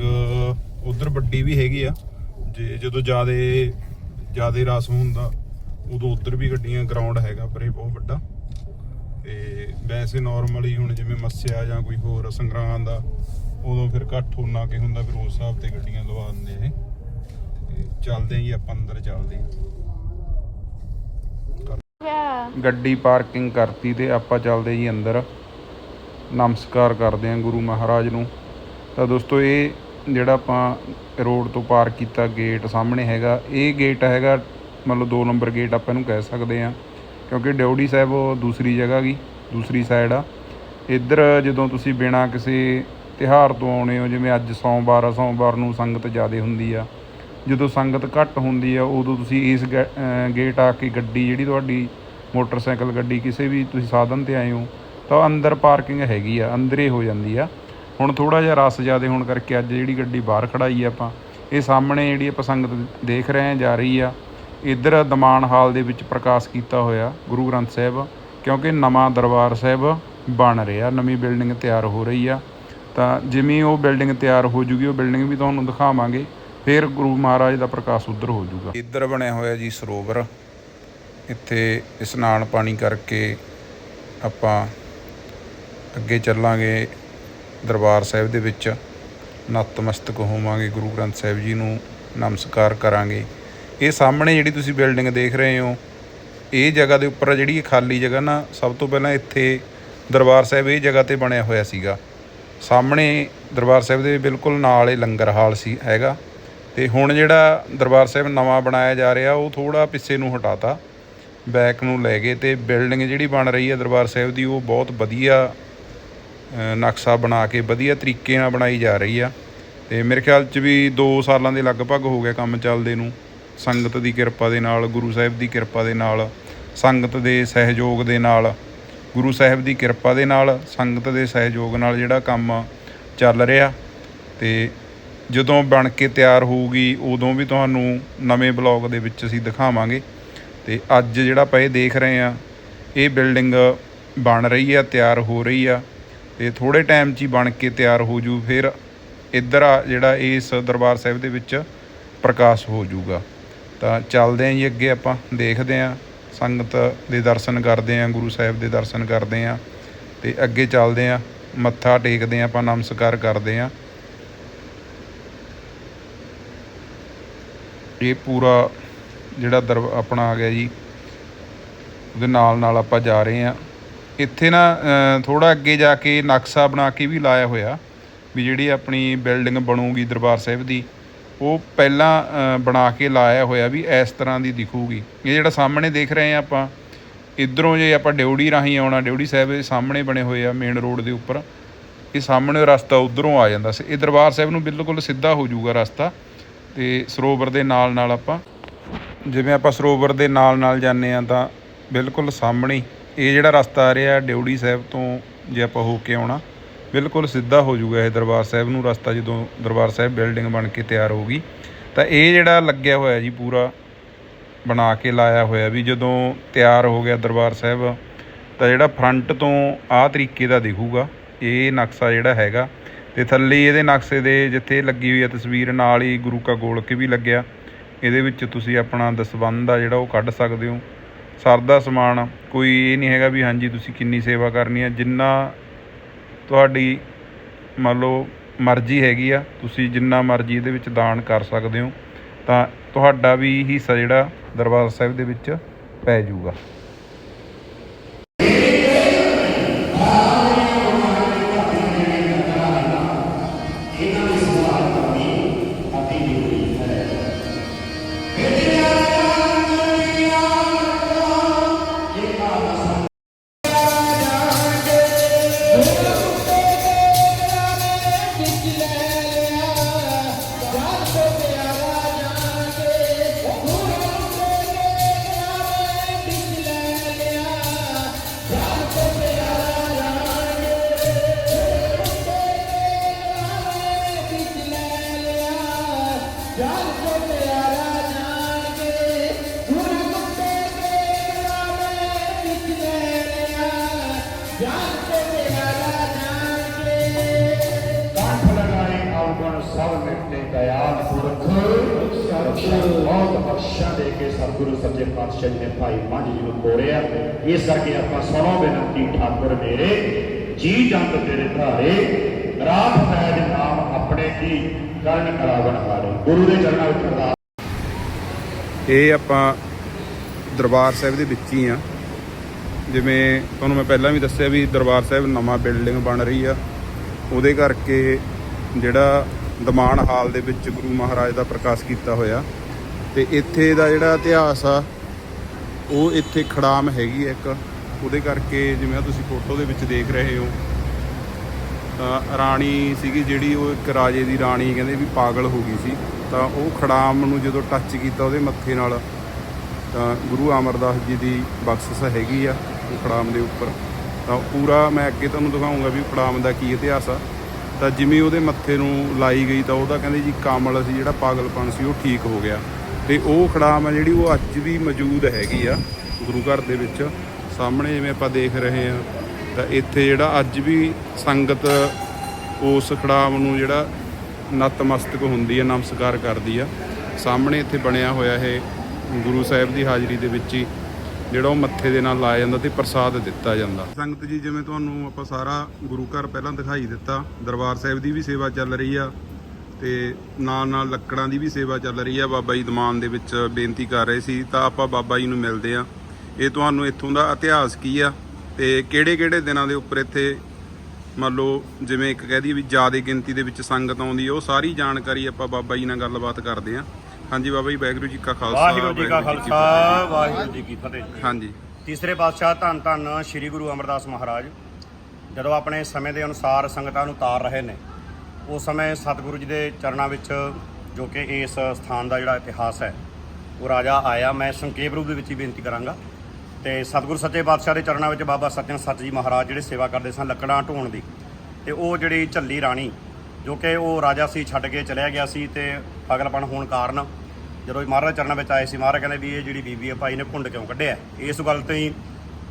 ਉਧਰ ਵੱਡੀ ਵੀ ਹੈਗੀ ਆ। ਜੇ ਜਦੋਂ ਜਿਆਦੇ ਜਿਆਦੇ ਰਸ ਹੁੰਦਾ, ਉਦੋਂ ਉਧਰ ਵੀ ਗੱਡੀਆਂ ਗਰਾਊਂਡ ਹੈਗਾ, ਪਰ ਇਹ ਬਹੁਤ ਵੱਡਾ। ਤੇ ਵੈਸੇ ਨਾਰਮਲੀ ਹੁਣ ਜਿਵੇਂ ਮੱਸਿਆ ਜਾਂ ਕੋਈ ਹੋਰ ਸੰਗਰਾਂਦ ਦਾ ਉਦੋਂ ਫਿਰ ਘੱਟ ਹੋਣਾ ਕਿ ਹੁੰਦਾ, ਫਿਰ ਉਸ ਹਿਸਾਬ ਤੇ ਗੱਡੀਆਂ ਲਵਾ ਦਿੰਦੇ ਇਹ। ਚੱਲਦੇ ਆਂ ਜੀ, ਆਪਾਂ ਅੰਦਰ ਚੱਲਦੇ ਆਂ। ਗੱਡੀ ਪਾਰਕਿੰਗ ਕਰਤੀ ਤੇ ਆਪਾਂ ਚੱਲਦੇ ਜੀ ਅੰਦਰ। ਨਮਸਕਾਰ ਕਰਦੇ ਹਾਂ ਗੁਰੂ ਮਹਾਰਾਜ ਨੂੰ। ਤਾਂ ਦੋਸਤੋ, ਇਹ ਜਿਹੜਾ ਆਪਾਂ ਰੋਡ ਤੋਂ ਪਾਰ ਕੀਤਾ ਗੇਟ ਸਾਹਮਣੇ ਹੈਗਾ, ਇਹ ਗੇਟ ਹੈਗਾ, ਮਤਲਬ 2 ਨੰਬਰ ਗੇਟ ਆਪਾਂ ਇਹਨੂੰ ਕਹਿ ਸਕਦੇ ਹਾਂ। ਕਿਉਂਕਿ ਡਿਉੜੀ ਸਾਹਿਬ ਉਹ ਦੂਸਰੀ ਜਗ੍ਹਾ ਗਈ ਦੂਸਰੀ ਸਾਈਡ ਆ। ਇੱਧਰ ਜਦੋਂ ਤੁਸੀਂ ਬਿਨਾ ਕਿਸੇ ਤਿਹਾਰ ਤੋਂ ਆਉਣੇ ਹੋ, ਜਿਵੇਂ ਅੱਜ ਸੋਮਵਾਰ ਆ, ਸੋਮਵਾਰ ਨੂੰ ਸੰਗਤ ਜ਼ਿਆਦਾ ਹੁੰਦੀ ਆ। ਜਦੋਂ ਸੰਗਤ ਘੱਟ ਹੁੰਦੀ ਆ, ਉਦੋਂ ਤੁਸੀਂ ਇਸ ਗੇਟ ਆ ਕੇ ਗੱਡੀ, ਜਿਹੜੀ ਤੁਹਾਡੀ ਮੋਟਰਸਾਈਕਲ ਗੱਡੀ, ਕਿਸੇ ਵੀ ਤੁਸੀਂ ਸਾਧਨ ਤੇ ਆਏ ਹੋ, ਤਾਂ ਅੰਦਰ ਪਾਰਕਿੰਗ ਹੈਗੀ ਆ, ਅੰਦਰੇ ਹੋ ਜਾਂਦੀ ਆ। ਹੁਣ ਥੋੜਾ ਜਿਹਾ ਰਸ ਜ਼ਿਆਦੇ ਹੋਣ ਕਰਕੇ ਅੱਜ ਜਿਹੜੀ ਗੱਡੀ ਬਾਹਰ ਖੜਾਈ ਆ ਆਪਾਂ, ਇਹ ਸਾਹਮਣੇ ਜਿਹੜੀ ਆਪਾਂ ਸੰਗਤ ਦੇਖ ਰਹੇ ਆ ਜਾ ਰਹੀ ਆ, ਇੱਧਰ ਦਮਾਨ ਹਾਲ ਦੇ ਵਿੱਚ ਪ੍ਰਕਾਸ਼ ਕੀਤਾ ਹੋਇਆ ਗੁਰੂ ਗ੍ਰੰਥ ਸਾਹਿਬ, ਕਿਉਂਕਿ ਨਵਾਂ ਦਰਬਾਰ ਸਾਹਿਬ ਬਣ ਰਿਹਾ, ਨਵੀਂ ਬਿਲਡਿੰਗ ਤਿਆਰ ਹੋ ਰਹੀ ਆ। ਤਾਂ ਜਿਵੇਂ ਉਹ ਬਿਲਡਿੰਗ ਤਿਆਰ ਹੋ ਜੂਗੀ, ਉਹ ਬਿਲਡਿੰਗ ਵੀ ਤੁਹਾਨੂੰ ਦਿਖਾਵਾਂਗੇ। ਫਿਰ ਗੁਰੂ ਮਹਾਰਾਜ ਦਾ ਪ੍ਰਕਾਸ਼ ਉੱਧਰ ਹੋ ਜੂਗਾ ਇੱਧਰ ਬਣਿਆ ਹੋਇਆ ਜੀ ਸਰੋਵਰ। ਇੱਥੇ ਇਸ਼ਨਾਨ ਪਾਣੀ ਕਰਕੇ ਆਪਾਂ ਅੱਗੇ ਚੱਲਾਂਗੇ ਦਰਬਾਰ ਸਾਹਿਬ ਦੇ ਵਿੱਚ। ਨਤਮਸਤਕ ਹੋਵਾਂਗੇ, ਗੁਰੂ ਗ੍ਰੰਥ ਸਾਹਿਬ ਜੀ ਨੂੰ ਨਮਸਕਾਰ ਕਰਾਂਗੇ। ਇਹ ਸਾਹਮਣੇ ਜਿਹੜੀ ਤੁਸੀਂ ਬਿਲਡਿੰਗ ਦੇਖ ਰਹੇ ਹੋ, ਇਹ ਜਗ੍ਹਾ ਦੇ ਉੱਪਰ ਜਿਹੜੀ ਇਹ ਖਾਲੀ ਜਗ੍ਹਾ ਨਾ, ਸਭ ਤੋਂ ਪਹਿਲਾਂ ਇੱਥੇ ਦਰਬਾਰ ਸਾਹਿਬ ਇਹ ਜਗ੍ਹਾ ਤੇ ਬਣਿਆ ਹੋਇਆ ਸੀਗਾ। ਸਾਹਮਣੇ ਦਰਬਾਰ ਸਾਹਿਬ ਦੇ ਬਿਲਕੁਲ ਨਾਲ ਇਹ ਲੰਗਰ ਹਾਲ ਸੀ, ਹੈਗਾ। ਤੇ ਹੁਣ ਜਿਹੜਾ ਦਰਬਾਰ ਸਾਹਿਬ ਨਵਾਂ ਬਣਾਇਆ ਜਾ ਰਿਹਾ, ਉਹ ਥੋੜਾ ਪਿੱਛੇ ਨੂੰ ਹਟਾਤਾ, ਬੈਕ ਨੂੰ ਲੈ ਗਏ ਤੇ ਬਿਲਡਿੰਗ ਜਿਹੜੀ ਬਣ ਰਹੀ ਹੈ ਦਰਬਾਰ ਸਾਹਿਬ ਦੀ, ਉਹ ਬਹੁਤ ਵਧੀਆ ਨਕਸ਼ਾ ਬਣਾ ਕੇ ਵਧੀਆ ਤਰੀਕੇ ਨਾਲ ਬਣਾਈ ਜਾ ਰਹੀ ਆ। ਤੇ ਮੇਰੇ ਖਿਆਲ 'ਚ ਵੀ 2 ਸਾਲਾਂ ਦੇ ਲਗਭਗ ਹੋ ਗਿਆ ਕੰਮ ਚੱਲਦੇ ਨੂੰ। ਸੰਗਤ ਦੀ ਕਿਰਪਾ ਦੇ ਨਾਲ, ਗੁਰੂ ਸਾਹਿਬ ਦੀ ਕਿਰਪਾ ਦੇ ਨਾਲ, ਸੰਗਤ ਦੇ ਸਹਿਯੋਗ ਦੇ ਨਾਲ, ਗੁਰੂ ਸਾਹਿਬ ਦੀ ਕਿਰਪਾ ਦੇ ਨਾਲ, ਸੰਗਤ ਦੇ ਸਹਿਯੋਗ ਨਾਲ ਜਿਹੜਾ ਕੰਮ ਚੱਲ ਰਿਹਾ। ਤੇ ਜਦੋਂ ਬਣ ਕੇ ਤਿਆਰ ਹੋਊਗੀ, ਉਦੋਂ ਵੀ ਤੁਹਾਨੂੰ ਨਵੇਂ ਬਲੌਗ ਦੇ ਵਿੱਚ ਅਸੀਂ ਦਿਖਾਵਾਂਗੇ। ਤੇ ਅੱਜ ਜਿਹੜਾ ਆਪਾਂ ਇਹ ਦੇਖ ਰਹੇ ਆ ਇਹ ਬਿਲਡਿੰਗ ਬਣ ਰਹੀ ਆ, ਤਿਆਰ ਹੋ ਰਹੀ ਆ। ਤੇ ਥੋੜੇ ਟਾਈਮ 'ਚ ਹੀ ਬਣ ਕੇ ਤਿਆਰ ਹੋ ਜੂ, ਫਿਰ ਇੱਧਰ ਆ ਜਿਹੜਾ ਇਸ ਦਰਬਾਰ ਸਾਹਿਬ ਦੇ ਵਿੱਚ ਪ੍ਰਕਾਸ਼ ਹੋ ਜੂਗਾ। ਤਾਂ ਚੱਲਦੇ ਆਂ ਜੀ ਅੱਗੇ ਆਪਾਂ, ਦੇਖਦੇ ਆਂ, ਸੰਗਤ ਦੇ ਦਰਸ਼ਨ ਕਰਦੇ ਆਂ, ਗੁਰੂ ਸਾਹਿਬ ਦੇ ਦਰਸ਼ਨ ਕਰਦੇ ਆਂ। ਤੇ ਅੱਗੇ ਚੱਲਦੇ ਆਂ, ਮੱਥਾ ਟੇਕਦੇ ਆਂ, ਆਪਾਂ ਨਮਸਕਾਰ ਕਰਦੇ ਆਂ। ਇਹ ਪੂਰਾ ਜਿਹੜਾ ਦਰ ਆਪਣਾ ਆ ਗਿਆ ਜੀ, ਉਹਦੇ ਨਾਲ ਨਾਲ ਆਪਾਂ ਜਾ ਰਹੇ ਆਂ ਇੱਥੇ ਨਾ ਥੋੜਾ ਅੱਗੇ ਜਾ ਕੇ ਨਕਸ਼ਾ ਬਣਾ ਕੇ ਵੀ ਲਾਇਆ ਹੋਇਆ, ਵੀ ਜਿਹੜੀ ਆਪਣੀ ਬਿਲਡਿੰਗ ਬਣੂਗੀ ਦਰਬਾਰ ਸਾਹਿਬ ਦੀ, ਉਹ ਪਹਿਲਾਂ ਬਣਾ ਕੇ ਲਾਇਆ ਹੋਇਆ ਵੀ ਇਸ ਤਰ੍ਹਾਂ ਦੀ ਦਿਖੂਗੀ। ਇਹ ਜਿਹੜਾ ਸਾਹਮਣੇ ਦੇਖ ਰਹੇ ਆ ਆਪਾਂ, ਇਧਰੋਂ ਜੇ ਆਪਾਂ ਡਿਉੜੀ ਰਾਹੀਂ ਆਉਣਾ, ਡਿਊੜੀ ਸਾਹਿਬ ਦੇ ਸਾਹਮਣੇ ਬਣੇ ਹੋਏ ਆ ਮੇਨ ਰੋਡ ਦੇ ਉੱਪਰ, ਇਹ ਸਾਹਮਣੇ ਰਸਤਾ ਉਧਰੋਂ ਆ ਜਾਂਦਾ। ਸੀ ਇਹ ਦਰਬਾਰ ਸਾਹਿਬ ਨੂੰ ਬਿਲਕੁਲ ਸਿੱਧਾ ਹੋ ਜਾਊਗਾ ਰਸਤਾ। ਤੇ ਸਰੋਵਰ ਦੇ ਨਾਲ ਨਾਲ ਆਪਾਂ ਜਿਵੇਂ ਆਪਾਂ ਸਰੋਵਰ ਦੇ ਨਾਲ ਨਾਲ ਜਾਂਦੇ ਆ ਤਾਂ ਬਿਲਕੁਲ ਸਾਹਮਣੇ ਇਹ ਜਿਹੜਾ ਰਸਤਾ ਆ ਰਿਹਾ ਡਿਊੜੀ ਸਾਹਿਬ ਤੋਂ ਜੇ ਆਪਾਂ ਹੋ ਕੇ ਆਉਣਾ, ਬਿਲਕੁਲ ਸਿੱਧਾ ਹੋ ਜਾਊਗਾ ਇਹ ਦਰਬਾਰ ਸਾਹਿਬ ਨੂੰ, ਰਸਤਾ ਜਦੋਂ ਦਰਬਾਰ ਸਾਹਿਬ ਬਿਲਡਿੰਗ ਬਣ ਕੇ ਤਿਆਰ ਹੋਊਗੀ। ਤਾਂ ਇਹ ਜਿਹੜਾ ਲੱਗਿਆ ਹੋਇਆ ਜੀ ਪੂਰਾ ਬਣਾ ਕੇ ਲਾਇਆ ਹੋਇਆ ਵੀ ਜਦੋਂ ਤਿਆਰ ਹੋ ਗਿਆ ਦਰਬਾਰ ਸਾਹਿਬ, ਤਾਂ ਜਿਹੜਾ ਫਰੰਟ ਤੋਂ ਆਹ ਤਰੀਕੇ ਦਾ ਦਿਖੂਗਾ, ਇਹ ਨਕਸ਼ਾ ਜਿਹੜਾ ਹੈਗਾ ਤੇ ਥੱਲੇ ਇਹਦੇ ਨਕਸ਼ੇ ਦੇ ਜਿੱਥੇ ਲੱਗੀ ਹੋਈ ਹੈ ਤਸਵੀਰ, ਨਾਲ ਹੀ ਗੁਰੂ ਕਾ ਗੋਲਕ ਵੀ ਲੱਗਿਆ। ਇਹਦੇ ਵਿੱਚ ਤੁਸੀਂ ਆਪਣਾ ਦਸਵੰਧ ਆ ਜਿਹੜਾ ਉਹ ਕੱਢ ਸਕਦੇ ਹੋ। ਸਰਦਾ ਸਮਾਨ, ਕੋਈ ਇਹ ਨਹੀਂ ਹੈਗਾ ਵੀ ਹਾਂਜੀ ਤੁਸੀਂ ਕਿੰਨੀ ਸੇਵਾ ਕਰਨੀ ਹੈ ਜਿੰਨਾ ਤੁਹਾਡੀ ਮੰਨ ਲਓ ਮਰਜ਼ੀ ਹੈਗੀ ਆ, ਤੁਸੀਂ ਜਿੰਨਾ ਮਰਜ਼ੀ ਇਹਦੇ ਵਿੱਚ ਦਾਨ ਕਰ ਸਕਦੇ ਹੋ, ਤਾਂ ਤੁਹਾਡਾ ਵੀ ਹਿੱਸਾ ਜਿਹੜਾ ਦਰਬਾਰ ਸਾਹਿਬ ਦੇ ਵਿੱਚ ਪੈ ਜਾਊਗਾ। ਜਨ ਕੋ ਪਿਆਰਾ ਜਾਣ ਗੁਰ ਕੁੱਤੇ ਕੇ ਰਾਮੇ ਵਿੱਚ ਨੈਣਿਆ ਜਨ ਕੋ ਪਿਆਰਾ ਜਾਣ ਕੰਠ ਲਗਾਏ ਅਵਗੁਣ ਸਭ ਮਿਟੇ ਦਇਆਲ ਪੁਰਖ ਬਹੁਤ ਬਖਸ਼ਾਂ ਦੇ ਕੇ ਸਤਿਗੁਰੂ ਸੱਚੇ ਪਾਤਸ਼ਾਹ ਜੀ ਨੇ ਭਾਈ ਮੰਝ ਜੀ ਨੂੰ ਕੋਰਿਆ ਇਸ ਕਰਕੇ ਆਪਾਂ ਸੁਣੋ ਬੇਨਤੀ ਠਾਕੁਰ ਮੇਰੇ ਜੀ ਜੰਤ ਤੇਰੇ ਧਾਰੇ ਰਾਤ ਪੈ ਨਾਮ ਆਪਣੇ ਕੀ ਕਰਨ ਕਰਾਵਣ ਹਾਰੇ ਗੁਰੂ ਦੇ ਚਰਨਾਂ ਵਿੱਚ ਅਰਦਾਸ ਇਹ ਆਪਾਂ ਦਰਬਾਰ ਸਾਹਿਬ ਦੇ ਵਿੱਚ ਹੀ ਆ। ਜਿਵੇਂ ਤੁਹਾਨੂੰ ਮੈਂ ਪਹਿਲਾਂ ਵੀ ਦੱਸਿਆ ਵੀ ਦਰਬਾਰ ਸਾਹਿਬ ਨਵਾਂ ਬਿਲਡਿੰਗ ਬਣ ਰਹੀ ਆ। ਉਹਦੇ ਕਰਕੇ ਜਿਹੜਾ ਦਮਾਨ ਹਾਲ ਦੇ ਵਿੱਚ ਗੁਰੂ ਮਹਾਰਾਜ ਦਾ ਪ੍ਰਕਾਸ਼ ਕੀਤਾ ਹੋਇਆ। ਤੇ ਇੱਥੇ ਦਾ ਜਿਹੜਾ ਇਤਿਹਾਸ ਆ, ਉਹ ਇੱਥੇ ਖੜਾਮ ਹੈਗੀ ਆ ਇੱਕ। ਉਹਦੇ ਕਰਕੇ ਜਿਵੇਂ ਤੁਸੀਂ ਫੋਟੋ ਦੇ ਵਿੱਚ ਦੇਖ ਰਹੇ ਹੋ ਰਾਣੀ ਸੀਗੀ ਜਿਹੜੀ ਉਹ ਇੱਕ ਰਾਜੇ ਦੀ ਰਾਣੀ ਕਹਿੰਦੇ ਵੀ ਪਾਗਲ ਹੋ ਗਈ ਸੀ। ਤਾਂ ਉਹ ਖੜਾਮ ਨੂੰ ਜਦੋਂ ਟੱਚ ਕੀਤਾ ਉਹਦੇ ਮੱਥੇ ਨਾਲ, ਤਾਂ ਗੁਰੂ ਅਮਰਦਾਸ ਜੀ ਦੀ ਬਖਸ਼ਿਸ਼ ਹੈਗੀ ਆ ਉਹ ਖੜਾਮ ਦੇ ਉੱਪਰ। ਤਾਂ ਪੂਰਾ ਮੈਂ ਅੱਗੇ ਤੁਹਾਨੂੰ ਦਿਖਾਉਂਗਾ ਵੀ ਖੜਾਮ ਦਾ ਕੀ ਇਤਿਹਾਸ ਆ। ਤਾਂ ਜਿਵੇਂ ਉਹਦੇ ਮੱਥੇ ਨੂੰ ਲਾਈ ਗਈ ਤਾਂ ਉਹਦਾ ਕਹਿੰਦੇ ਜੀ ਕਾਮਲ ਸੀ, ਜਿਹੜਾ ਪਾਗਲਪਨ ਸੀ, ਉਹ ਠੀਕ ਹੋ ਗਿਆ। ਤੇ ਉਹ ਖੜਾਮ ਆ ਜਿਹੜੀ ਉਹ ਅੱਜ ਵੀ ਮੌਜੂਦ ਹੈਗੀ ਆ ਗੁਰੂ ਘਰ ਦੇ ਵਿੱਚ। ਸਾਹਮਣੇ ਜਿਵੇਂ ਆਪਾਂ ਦੇਖ ਰਹੇ ਆ ਤਾਂ ਇੱਥੇ ਜਿਹੜਾ ਅੱਜ ਵੀ ਸੰਗਤ ਉਸ ਖੜਾਮ ਨੂੰ ਜਿਹੜਾ ਨਤਮਸਤਕ ਹੁੰਦੀ ਹੈ, ਨਮਸਕਾਰ ਕਰਦੀ ਆ। ਸਾਹਮਣੇ ਇੱਥੇ ਬਣਿਆ ਹੋਇਆ ਇਹ ਗੁਰੂ ਸਾਹਿਬ ਦੀ ਹਾਜ਼ਰੀ ਦੇ ਵਿੱਚ ਹੀ ਜਿਹੜਾ ਉਹ ਮੱਥੇ ਦੇ ਨਾਲ ਲਾਇਆ ਜਾਂਦਾ ਤੇ ਪ੍ਰਸਾਦ ਦਿੱਤਾ ਜਾਂਦਾ। ਸੰਗਤ ਜੀ, ਜਿਵੇਂ ਤੁਹਾਨੂੰ ਆਪਾਂ ਸਾਰਾ ਗੁਰੂ ਘਰ ਪਹਿਲਾਂ ਦਿਖਾਈ ਦਿੱਤਾ, ਦਰਬਾਰ ਸਾਹਿਬ ਦੀ ਵੀ ਸੇਵਾ ਚੱਲ ਰਹੀ ਆ ਤੇ ਨਾਲ ਨਾਲ ਲੱਕੜਾਂ ਦੀ ਵੀ ਸੇਵਾ ਚੱਲ ਰਹੀ ਆ। ਬਾਬਾ ਜੀ ਦਮਾਨ ਦੇ ਵਿੱਚ ਬੇਨਤੀ ਕਰ ਰਹੇ ਸੀ, ਤਾਂ ਆਪਾਂ ਬਾਬਾ ਜੀ ਨੂੰ ਮਿਲਦੇ ਆ। ਇਹ ਤੁਹਾਨੂੰ ਇੱਥੋਂ ਦਾ ਇਤਿਹਾਸ ਕੀ ਆ? ਤੇ ਕਿਹੜੇ ਕਿਹੜੇ ਦਿਨਾਂ ਦੇ ਉੱਪਰ ਇੱਥੇ ਮੰਨ ਲਓ ਜਿਵੇਂ ਇੱਕ ਕਹਿ ਦਈਏ ਵੀ ਜ਼ਿਆਦਾ ਗਿਣਤੀ ਦੇ ਵਿੱਚ ਸੰਗਤ ਆਉਂਦੀ ਹੈ ਉਹ ਸਾਰੀ ਜਾਣਕਾਰੀ ਆਪਾਂ ਬਾਬਾ ਜੀ ਨਾਲ ਗੱਲਬਾਤ ਕਰਦੇ ਹਾਂ। ਹਾਂਜੀ ਬਾਬਾ ਜੀ ਵਾਹਿਗੁਰੂ ਜੀ ਕਾ ਖਾਲਸਾ ਵਾਹਿਗੁਰੂ ਜੀ ਕਾ ਖਾਲਸਾ ਵਾਹਿਗੁਰੂ ਜੀ ਕੀ ਫਤਿਹ ਫਤਿਹ। ਹਾਂਜੀ। ਤੀਸਰੇ ਪਾਤਸ਼ਾਹ ਧੰਨ ਧੰਨ ਸ੍ਰੀ ਗੁਰੂ ਅਮਰਦਾਸ ਮਹਾਰਾਜ। ਜਦੋਂ ਆਪਣੇ ਸਮੇਂ ਦੇ ਅਨੁਸਾਰ ਸੰਗਤਾਂ ਨੂੰ ਤਾਰ ਰਹੇ ਨੇ ਉਸ ਸਮੇਂ ਸਤਿਗੁਰੂ ਜੀ ਦੇ ਚਰਨਾਂ ਵਿੱਚ ਜੋ ਕਿ ਇਸ ਸਥਾਨ ਦਾ ਜਿਹੜਾ ਇਤਿਹਾਸ ਹੈ ਉਹ ਰਾਜਾ ਆਇਆ। ਮੈਂ ਸੰਖੇਪ ਰੂਪ ਦੇ ਵਿੱਚ ਹੀ ਬੇਨਤੀ ਕਰਾਂਗਾ। ਤੇ ਸਤਿਗੁਰੂ ਸੱਚੇ ਪਾਤਸ਼ਾਹ ਦੇ ਚਰਨਾਂ ਵਿੱਚ ਬਾਬਾ ਸੱਜਣ ਸੱਚ ਜੀ ਮਹਾਰਾਜ ਜਿਹੜੇ ਸੇਵਾ ਕਰਦੇ ਸਨ ਲੱਕੜਾਂ ਢੋਣ ਦੀ। ਤੇ ਉਹ ਜਿਹੜੀ ਝੱਲੀ ਰਾਣੀ, ਜੋ ਕਿ ਉਹ ਰਾਜਾ ਸੀ, ਛੱਡ ਕੇ ਚਲਿਆ ਗਿਆ ਸੀ ਤੇ ਪਾਗਲਪਣ ਹੋਣ ਕਾਰਨ ਜਦੋਂ ਮਹਾਰਾਜ ਚਰਨਾਂ ਵਿੱਚ ਆਏ ਸੀ, ਮਹਾਰਾਜ ਕਹਿੰਦੇ ਵੀ ਇਹ ਜਿਹੜੀ ਬੀਬੀ ਹੈ ਭਾਈ ਨੇ ਘੁੰਡ ਕਿਉਂ ਕੱਢਿਆ? ਇਸ ਗੱਲ ਤੋਂ ਹੀ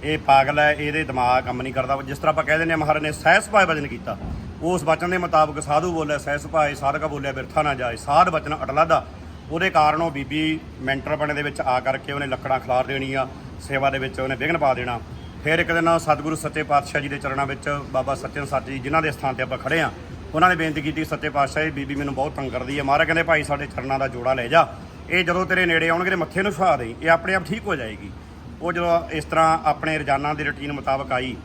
ਇਹ ਪਾਗਲ ਹੈ, ਇਹਦੇ ਦਿਮਾਗ ਕੰਮ ਨਹੀਂ ਕਰਦਾ। ਜਿਸ ਤਰ੍ਹਾਂ ਆਪਾਂ ਕਹਿ ਦਿੰਦੇ ਹਾਂ, ਮਹਾਰਾਜ ਨੇ ਸਹਿ ਸੁਭਾਅ ਵਜਨ ਕੀਤਾ। ਉਸ ਵਚਨ ਦੇ ਮੁਤਾਬਕ ਸਾਧੂ ਬੋਲਿਆ ਸਹਿ ਸੁਭਾਏ ਸਾਧਕਾ ਬੋਲਿਆ, ਬਿਰਥਾ ਨਾ ਜਾਏ। ਸਾਧ ਵਚਨ ਅਟਲਾ ਦਾ ਉਹਦੇ ਕਾਰਨ ਉਹ ਬੀਬੀ ਮੈਂਟਰ ਬਣੇ ਦੇ ਵਿੱਚ ਆ ਕਰਕੇ ਉਹਨੇ ਲੱਕੜਾਂ ਖਿਲਾਰ ਦੇਣੀਆਂ। ਸੇਵਾ ਦੇ ਵਿੱਚ ਉਹਨੇ ਵਿਘਨ ਪਾ ਦੇਣਾ। ਫਿਰ ਇੱਕ ਦਿਨ ਸਤਿਗੁਰੂ ਸੱਚੇ ਪਾਤਸ਼ਾਹ ਜੀ ਦੇ ਚਰਨਾਂ ਵਿੱਚ ਬਾਬਾ ਸੱਚਨ ਸੱਚ ਜੀ ਜਿਨ੍ਹਾਂ ਦੇ ਸਥਾਨ ਤੇ ਆਪਾਂ ਖੜੇ ਆ ਉਹਨਾਂ ਨੇ ਬੇਨਤੀ ਕੀਤੀ, ਸੱਚੇ ਪਾਤਸ਼ਾਹ ਜੀ, ਬੀਬੀ ਮੈਨੂੰ ਬਹੁਤ ਤੰਗ ਕਰਦੀ ਹੈ। ਮਹਾਰਾਜ ਕਹਿੰਦੇ, ਭਾਈ, ਸਾਡੇ ਚਰਨਾਂ ਦਾ ਜੋੜਾ ਲੈ ਜਾ। ਇਹ ਜਦੋਂ ਤੇਰੇ ਨੇੜੇ ਆਉਣਗੇ ਤੇ ਮੱਥੇ ਨੂੰ ਛੁਹਾ ਦੇਈ ਇਹ ਆਪਣੇ ਆਪ ਠੀਕ ਹੋ ਜਾਏਗੀ। ਉਹ ਜਦੋਂ ਇਸ ਤਰ੍ਹਾਂ ਆਪਣੇ ਰੋਜ਼ਾਨਾ ਦੀ ਰੁਟੀਨ ਮੁਤਾਬਕ ਆਈ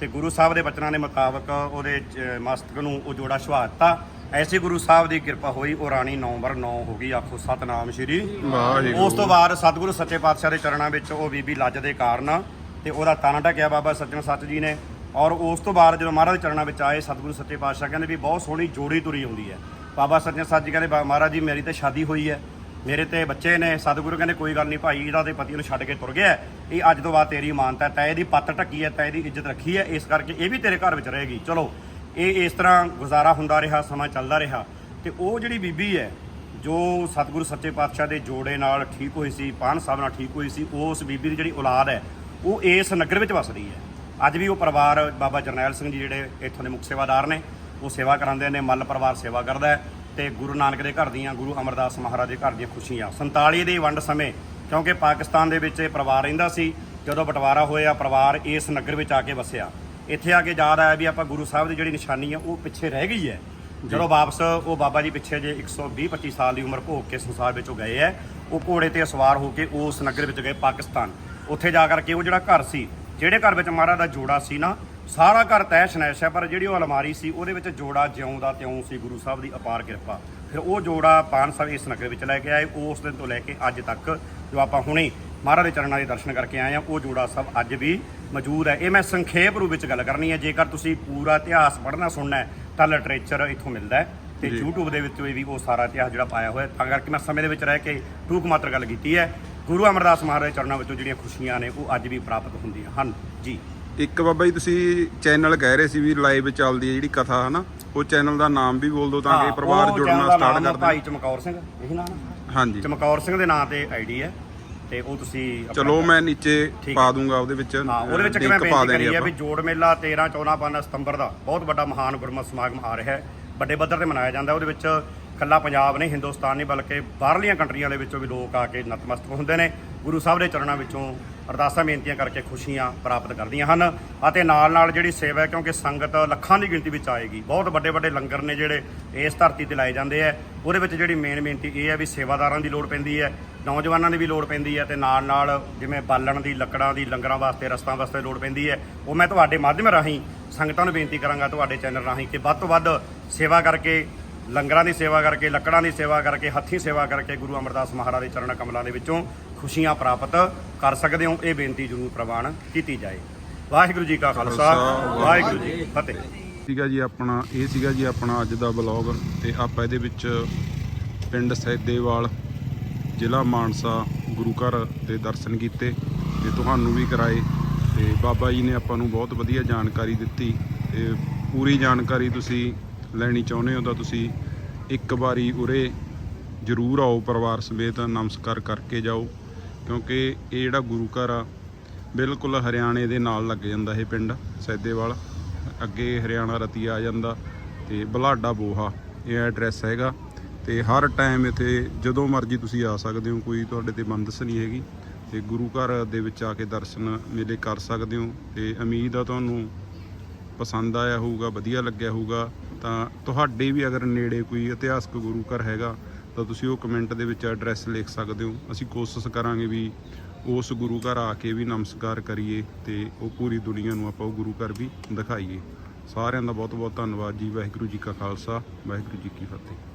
ਤੇ ਗੁਰੂ ਸਾਹਿਬ ਦੇ ਬਚਨਾਂ ਦੇ ਮੁਤਾਬਕ ਉਹਦੇ ਚ- ਮਸਤਕ ਨੂੰ ਉਹ ਜੋੜਾ ਛੁਹਾ ਦਿੱਤਾ। ਐਸੀ ਗੁਰੂ ਸਾਹਿਬ ਦੀ ਕਿਰਪਾ ਹੋਈ ਉਹ ਰਾਣੀ ਨੰਬਰ 9 ਹੋ ਗਈ ਆਖੋ ਸਤਨਾਮ ਸ਼੍ਰੀ ਵਾਹਿਗੁਰੂ। ਉਸ ਤੋਂ ਬਾਅਦ ਸਤਿਗੁਰੂ ਸੱਚੇ ਪਾਤਸ਼ਾਹ ਦੇ ਚਰਨਾਂ ਵਿੱਚ ਉਹ ਬੀਬੀ ਲੱਜ ਦੇ ਕਾਰਨ ਤੇ ਉਹਦਾ ਤਨ ਢਕਿਆ ਬਾਬਾ ਸੱਜਣ ਸੱਚ ਜੀ ਨੇ ਔਰ ਉਸ ਤੋਂ ਬਾਅਦ ਜਦੋਂ ਮਹਾਰਾਜ ਦੇ ਚਰਨਾਂ ਵਿੱਚ ਆਏ ਸਤਿਗੁਰੂ ਸੱਚੇ ਪਾਤਸ਼ਾਹ ਕਹਿੰਦੇ ਵੀ ਬਹੁਤ ਸੋਹਣੀ ਜੋੜੀ ਤੁਰੀ ਆਉਂਦੀ ਹੈ। ਬਾਬਾ ਸੱਜਣ ਸੱਚ ਜੀ ਕਹਿੰਦੇ "ਬਾ- ਮਹਾਰਾਜ ਜੀ ਮੇਰੀ ਤੇ ਸ਼ਾਦੀ ਹੋਈ ਹੈ ਮੇਰੇ ਤੇ ਬੱਚੇ ਨੇ ਸਤਿਗੁਰੂ ਕਹਿੰਦੇ ਕੋਈ ਗੱਲ ਨਹੀਂ ਭਾਈ ਇਹਦਾ ਤੇ ਪਤੀ ਨੂੰ ਛੱਡ ਕੇ ਤੁਰ ਗਿਆ। ਇਹ ਅੱਜ ਤੋਂ ਬਾਅਦ ਤੇਰੀ ਇਮਾਨਤ ਹੈ ਤੈ ਇਹਦੀ ਪੱਤ ਢੱਕੀ ਹੈ ਤੈ ਇਹਦੀ ਇੱਜ਼ਤ ਰੱਖੀ ਹੈ ਇਸ ਕਰਕੇ ਇਹ ਵੀ ਤੇਰੇ ਘਰ ਵਿੱਚ ਰਹੇਗੀ। ਚਲੋ ਇਹ ਇਸ ਤਰ੍ਹਾਂ ਗੁਜ਼ਾਰਾ ਹੁੰਦਾ ਰਿਹਾ, ਸਮਾਂ ਚੱਲਦਾ ਰਿਹਾ ਤੇ ਉਹ ਜਿਹੜੀ ਬੀਬੀ ਹੈ, ਜੋ ਸਤਿਗੁਰੂ ਸੱਚੇ ਪਾਤਸ਼ਾਹ ਦੇ ਜੋੜੇ ਨਾਲ ਠੀਕ ਹੋਈ ਸੀ, ਪਾਨ ਸਾਹਿਬ ਨਾਲ ਠੀਕ ਹੋਈ ਸੀ ਉਸ ਬੀਬੀ ਦੀ ਜਿਹੜੀ ਔਲਾਦ ਹੈ, ਉਹ ਇਸ ਨਗਰ ਵਿੱਚ ਵਸਦੀ ਹੈ। ਅੱਜ ਵੀ ਉਹ ਪਰਿਵਾਰ ਬਾਬਾ ਜਰਨੈਲ ਸਿੰਘ ਜੀ ਜਿਹੜੇ ਇੱਥੋਂ ਦੇ ਮੁੱਖ ਸੇਵਾਦਾਰ ਨੇ, ਉਹ ਸੇਵਾ ਕਰਾਉਂਦੇ ਨੇ, ਮੱਲ ਪਰਿਵਾਰ ਸੇਵਾ ਕਰਦਾ ਹੈ ਤੇ ਗੁਰੂ ਨਾਨਕ ਦੇ ਘਰ ਦੀਆਂ, ਗੁਰੂ ਅਮਰਦਾਸ ਮਹਾਰਾਜ ਦੇ ਘਰ ਦੀਆਂ ਖੁਸ਼ੀਆਂ। 47 ਦੀ ਵੰਡ ਸਮੇਂ, ਕਿਉਂਕਿ ਪਾਕਿਸਤਾਨ ਦੇ ਵਿੱਚ ਇਹ ਪਰਿਵਾਰ ਰਹਿੰਦਾ ਸੀ, ਜਦੋਂ ਬਟਵਾਰਾ ਹੋਇਆ, ਪਰਿਵਾਰ ਇਸ ਨਗਰ ਵਿੱਚ ਆ ਕੇ ਵਸਿਆ। ਇੱਥੇ ਆ ਕੇ ਯਾਦ ਆਇਆ ਵੀ ਆਪਾਂ ਗੁਰੂ ਸਾਹਿਬ ਦੀ ਜਿਹੜੀ ਨਿਸ਼ਾਨੀ ਹੈ ਉਹ ਪਿੱਛੇ ਰਹਿ ਗਈ ਹੈ। ਜਦੋਂ ਵਾਪਸ ਉਹ ਬਾਬਾ ਜੀ ਪਿੱਛੇ ਜੇ 120 25 ਸਾਲ ਦੀ ਉਮਰ ਭੋਗ ਕੇ ਸੰਸਾਰ ਵਿੱਚੋਂ ਗਏ ਐ ਉਹ ਘੋੜੇ ਤੇ ਸਵਾਰ ਹੋ ਕੇ ਉਸ ਨਗਰ ਵਿੱਚ ਗਏ ਪਾਕਿਸਤਾਨ। ਉੱਥੇ ਜਾ ਕਰਕੇ ਉਹ ਜਿਹੜਾ ਘਰ ਸੀ ਜਿਹੜੇ ਘਰ ਵਿੱਚ ਮਹਾਰਾਜ ਦਾ ਜੋੜਾ ਸੀ ਨਾ ਸਾਰਾ ਘਰ ਤੈਸ਼ ਨੈਸ਼ ਹੈ ਪਰ ਜਿਹੜੀ ਉਹ ਅਲਮਾਰੀ ਸੀ ਉਹਦੇ ਵਿੱਚ ਜੋੜਾ ਜਿਉਂ ਦਾ ਤਿਉਂ ਸੀ ਗੁਰੂ ਸਾਹਿਬ ਦੀ ਅਪਾਰ ਕਿਰਪਾ। ਫਿਰ ਉਹ ਜੋੜਾ ਪਾਨ ਸਾਹਿਬ ਇਸ ਨਗਰ ਵਿੱਚ ਲੈ ਕੇ ਆਏ ਉਸ ਦਿਨ ਤੋਂ ਲੈ ਕੇ ਅੱਜ ਤੱਕ ਜੋ ਆਪਾਂ ਹੁਣੇ ਮਹਾਰਾਜ ਦੇ ਚਰਨਾਂ ਦੇ ਦਰਸ਼ਨ ਕਰਕੇ ਆਏ ਆ ਉਹ ਜੋੜਾ ਸਭ ਅੱਜ ਵੀ ਮੌਜੂਦ ਹੈ। ਇਹ ਮੈਂ ਸੰਖੇਪ ਰੂਪ ਵਿੱਚ ਗੱਲ ਕਰਨੀ ਹੈ। ਜੇਕਰ ਤੁਸੀਂ ਪੂਰਾ ਇਤਿਹਾਸ ਪੜ੍ਹਨਾ ਸੁਣਨਾ ਹੈ ਤਾਂ ਲਿਟਰੇਚਰ ਇੱਥੋਂ ਮਿਲਦਾ ਹੈ ਤੇ। YouTube ਦੇ ਵਿੱਚ ਵੀ ਉਹ ਸਾਰਾ ਇਤਿਹਾਸ ਜਿਹੜਾ ਪਾਇਆ ਹੋਇਆ। ਤਾਂ ਕਰਕੇ ਮੈਂ ਸਮੇਂ ਦੇ ਵਿੱਚ ਰਹਿ ਕੇ ਟੂਕ ਮਾਤਰ ਗੱਲ ਕੀਤੀ ਹੈ। ਗੁਰੂ ਅਮਰਦਾਸ ਮਹਾਰਾਜ ਦੇ ਚਰਨਾਂ ਵਿੱਚੋਂ ਜਿਹੜੀਆਂ ਖੁਸ਼ੀਆਂ ਨੇ ਉਹ ਅੱਜ ਵੀ ਪ੍ਰਾਪਤ ਹੁੰਦੀਆਂ ਹਨ। ਜੀ। ਇੱਕ ਬਾਬਾ ਜੀ ਤੁਸੀਂ ਚੈਨਲ ਕਹਿ ਰਹੇ ਸੀ ਵੀ ਲਾਈਵ ਚੱਲਦੀ ਹੈ ਜਿਹੜੀ ਕਥਾ ਹਨਾ? ਉਹ ਚੈਨਲ ਦਾ ਨਾਮ ਵੀ ਬੋਲ ਦਿਓ ਤਾਂ ਕਿ ਪਰਿਵਾਰ ਜੁੜਨਾ ਦਾ ਸਟਾਰਟ ਕਰ ਭਾਈ ਦੇਣ। ਚਮਕੌਰ ਸਿੰਘ ਇਹੀ ਨਾਮ ਹੈ? ਹਾਂਜੀ। ਚਮਕੌਰ ਸਿੰਘ ਦੇ ਨਾਂ ਤੇ ਆਈਡੀ ਹੈ। ਤੇ ਉਹ ਤੁਸੀਂ ਆਪਣਾ- ਚਲੋ ਮੈਂ ਨੀਚੇ ਠੀਕ ਪਾ। ਦੂੰਗਾ ਉਹਦੇ ਵਿੱਚ ਹਾਂ ਉਹਦੇ ਵਿੱਚ link ਕਿਵੇਂ ਪਾ ਬੇਨਤੀ ਦੇਣੀ ਹੈ ਆਪਾਂ। ਵੀ ਜੋੜ ਮੇਲਾ 13 14 15 ਸਤੰਬਰ ਦਾ ਬਹੁਤ ਵੱਡਾ ਮਹਾਨ ਗੁਰਮਤਿ ਸਮਾਗਮ ਆ ਰਿਹਾ ਹੈ। ਵੱਡੇ ਪੱਧਰ ਤੇ ਮਨਾਇਆ ਜਾਂਦਾ ਉਹਦੇ ਵਿੱਚ ਕੱਲਾ ਪੰਜਾਬ ਨਹੀਂ ਹਿੰਦੁਸਤਾਨ ਨਹੀਂ ਬਲਕਿ ਬਾਹਰਲੀਆਂ ਕੰਟਰੀਆਂ ਦੇ ਵਿੱਚੋਂ ਵੀ ਲੋਕ ਆ ਕੇ ਨਤਮਸਤਕ ਹੁੰਦੇ ਨੇ। ਗੁਰੂ ਸਾਹਿਬ ਦੇ ਚਰਨਾਂ ਵਿੱਚੋਂ ਅਰਦਾਸਾਂ ਬੇਨਤੀਆਂ ਕਰਕੇ ਖੁਸ਼ੀਆਂ ਪ੍ਰਾਪਤ ਕਰਦੀਆਂ ਹਨ ਅਤੇ ਨਾਲ ਨਾਲ ਜਿਹੜੀ ਸੇਵਾ ਹੈ, ਕਿਉਂਕਿ ਸੰਗਤ ਲੱਖਾਂ ਦੀ ਗਿਣਤੀ ਵਿੱਚ ਆਏਗੀ, ਬਹੁਤ ਵੱਡੇ ਵੱਡੇ ਲੰਗਰ ਨੇ ਜਿਹੜੇ ਇਸ ਧਰਤੀ ਤੇ ਲਾਏ ਜਾਂਦੇ ਆ। ਉਹਦੇ ਵਿੱਚ ਜਿਹੜੀ ਮੇਨ ਬੇਨਤੀ ਇਹ ਹੈ ਵੀ ਸੇਵਾਦਾਰਾਂ ਦੀ ਲੋੜ ਪੈਂਦੀ ਹੈ, ਨੌਜਵਾਨਾਂ ਦੀ ਵੀ ਲੋੜ ਪੈਂਦੀ ਹੈ ਤੇ ਨਾਲ ਨਾਲ ਜਿਵੇਂ ਬਾਲਣ ਦੀ, ਲੱਕੜਾਂ ਦੀ, ਲੰਗਰਾਂ ਵਾਸਤੇ, ਰਸਤਾਂ ਵਾਸਤੇ ਲੋੜ ਪੈਂਦੀ ਹੈ, ਉਹ ਮੈਂ ਤੁਹਾਡੇ ਮਾਧਿਅਮ ਰਾਹੀਂ ਸੰਗਤਾਂ ਨੂੰ ਬੇਨਤੀ ਕਰਾਂਗਾ ਤੁਹਾਡੇ ਚੈਨਲ ਰਾਹੀਂ ਕਿ ਵੱਧ ਤੋਂ ਵੱਧ ਸੇਵਾ ਕਰਕੇ, ਲੰਗਰਾਂ ਦੀ ਸੇਵਾ ਕਰਕੇ, ਲੱਕੜਾਂ ਦੀ ਸੇਵਾ ਕਰਕੇ, ਹੱਥੀਂ ਸੇਵਾ ਕਰਕੇ ਗੁਰੂ ਅਮਰਦਾਸ ਮਹਾਰਾਜ ਦੇ ਚਰਨ ਕਮਲਾਂ ਦੇ ਵਿੱਚੋਂ ਖੁਸ਼ੀਆਂ ਪ੍ਰਾਪਤ ਕਰ ਸਕਦੇ ਹੋ। ਇਹ ਬੇਨਤੀ ਜ਼ਰੂਰ ਪ੍ਰਵਾਨ ਕੀਤੀ ਜਾਏ। ਵਾਹਿਗੁਰੂ ਜੀ ਕਾ ਖਾਲਸਾ ਵਾਹਿਗੁਰੂ ਜੀ ਕੀ ਫਤਿਹ। ਸੀਗਾ ਜੀ ਆਪਣਾ ਇਹ ਸੀਗਾ ਜੀ ਆਪਣਾ ਅੱਜ ਦਾ ਬਲੌਗ ਤੇ ਆਪਾਂ ਇਹਦੇ ਵਿੱਚ ਪਿੰਡ ਸੈਦੇਵਾਲ ਜ਼ਿਲ੍ਹਾ ਮਾਨਸਾ ਗੁਰੂ ਘਰ ਦੇ ਦਰਸ਼ਨ ਕੀਤੇ ਤੇ ਤੁਹਾਨੂੰ ਵੀ ਕਰਾਏ। ਤੇ ਬਾਬਾ ਜੀ ਨੇ ਆਪਾਂ ਨੂੰ ਬਹੁਤ ਵਧੀਆ ਜਾਣਕਾਰੀ ਦਿੱਤੀ। ਤੇ ਪੂਰੀ ਜਾਣਕਾਰੀ ਤੁਸੀਂ ਲੈਣੀ ਚਾਹੁੰਦੇ ਹੋ ਤਾਂ ਤੁਸੀਂ ਇੱਕ ਵਾਰੀ ਉਰੇ ਜ਼ਰੂਰ ਆਓ ਪਰਿਵਾਰ ਸਮੇਤ ਨਮਸਕਾਰ ਕਰਕੇ ਜਾਓ। ਕਿਉਂਕਿ ਇਹ ਜਿਹੜਾ ਗੁਰੂ ਘਰ ਆ, ਬਿਲਕੁਲ ਹਰਿਆਣੇ ਦੇ ਨਾਲ ਲੱਗ ਜਾਂਦਾ ਇਹ ਪਿੰਡ, ਸੈਦੇਵਾਲ। ਅੱਗੇ ਹਰਿਆਣਾ ਰਤੀ ਆ ਜਾਂਦਾ ਤੇ ਬਲਾਡਾ ਬੋਹਾ, ਇਹ ਐਡਰੈਸ ਹੈਗਾ। ਤੇ ਹਰ ਟਾਈਮ ਇੱਥੇ ਜਦੋਂ ਮਰਜ਼ੀ ਤੁਸੀਂ ਆ ਸਕਦੇ ਹੋ, ਕੋਈ ਤੁਹਾਡੇ ਤੇ ਬੰਦਸ ਨਹੀਂ ਹੈਗੀ। ਤੇ ਗੁਰੂ ਘਰ ਦੇ ਵਿੱਚ ਆ ਕੇ ਦਰਸ਼ਨ ਮੇਲੇ ਕਰ ਸਕਦੇ ਹੋ। ਤੇ ਉਮੀਦ ਆ ਤੁਹਾਨੂੰ ਪਸੰਦ ਆਇਆ ਹੋਊਗਾ, ਵਧੀਆ ਲੱਗਿਆ ਹੋਊਗਾ, ਤਾਂ ਤੁਹਾਡੇ ਵੀ ਅਗਰ ਨੇੜੇ ਕੋਈ ਇਤਿਹਾਸਕ ਗੁਰੂ ਘਰ ਹੈਗਾ ਤਾਂ ਤੁਸੀਂ ਉਹ ਕਮੈਂਟ ਦੇ ਵਿੱਚ ਐਡਰੈਸ ਲਿਖ ਸਕਦੇ ਹੋ। ਅਸੀਂ ਕੋਸ਼ਿਸ਼ ਕਰਾਂਗੇ ਵੀ ਉਸ ਗੁਰੂ ਘਰ ਆ ਕੇ ਵੀ ਨਮਸਕਾਰ ਕਰੀਏ ਤੇ ਉਹ ਪੂਰੀ ਦੁਨੀਆ ਨੂੰ ਆਪਾਂ ਉਹ ਗੁਰੂ ਘਰ ਵੀ ਦਿਖਾਈਏ। ਸਾਰਿਆਂ ਦਾ ਬਹੁਤ ਬਹੁਤ ਧੰਨਵਾਦ ਜੀ। ਵਾਹਿਗੁਰੂ ਜੀ ਕਾ ਖਾਲਸਾ, ਵਾਹਿਗੁਰੂ ਜੀ ਕੀ ਫਤਿਹ।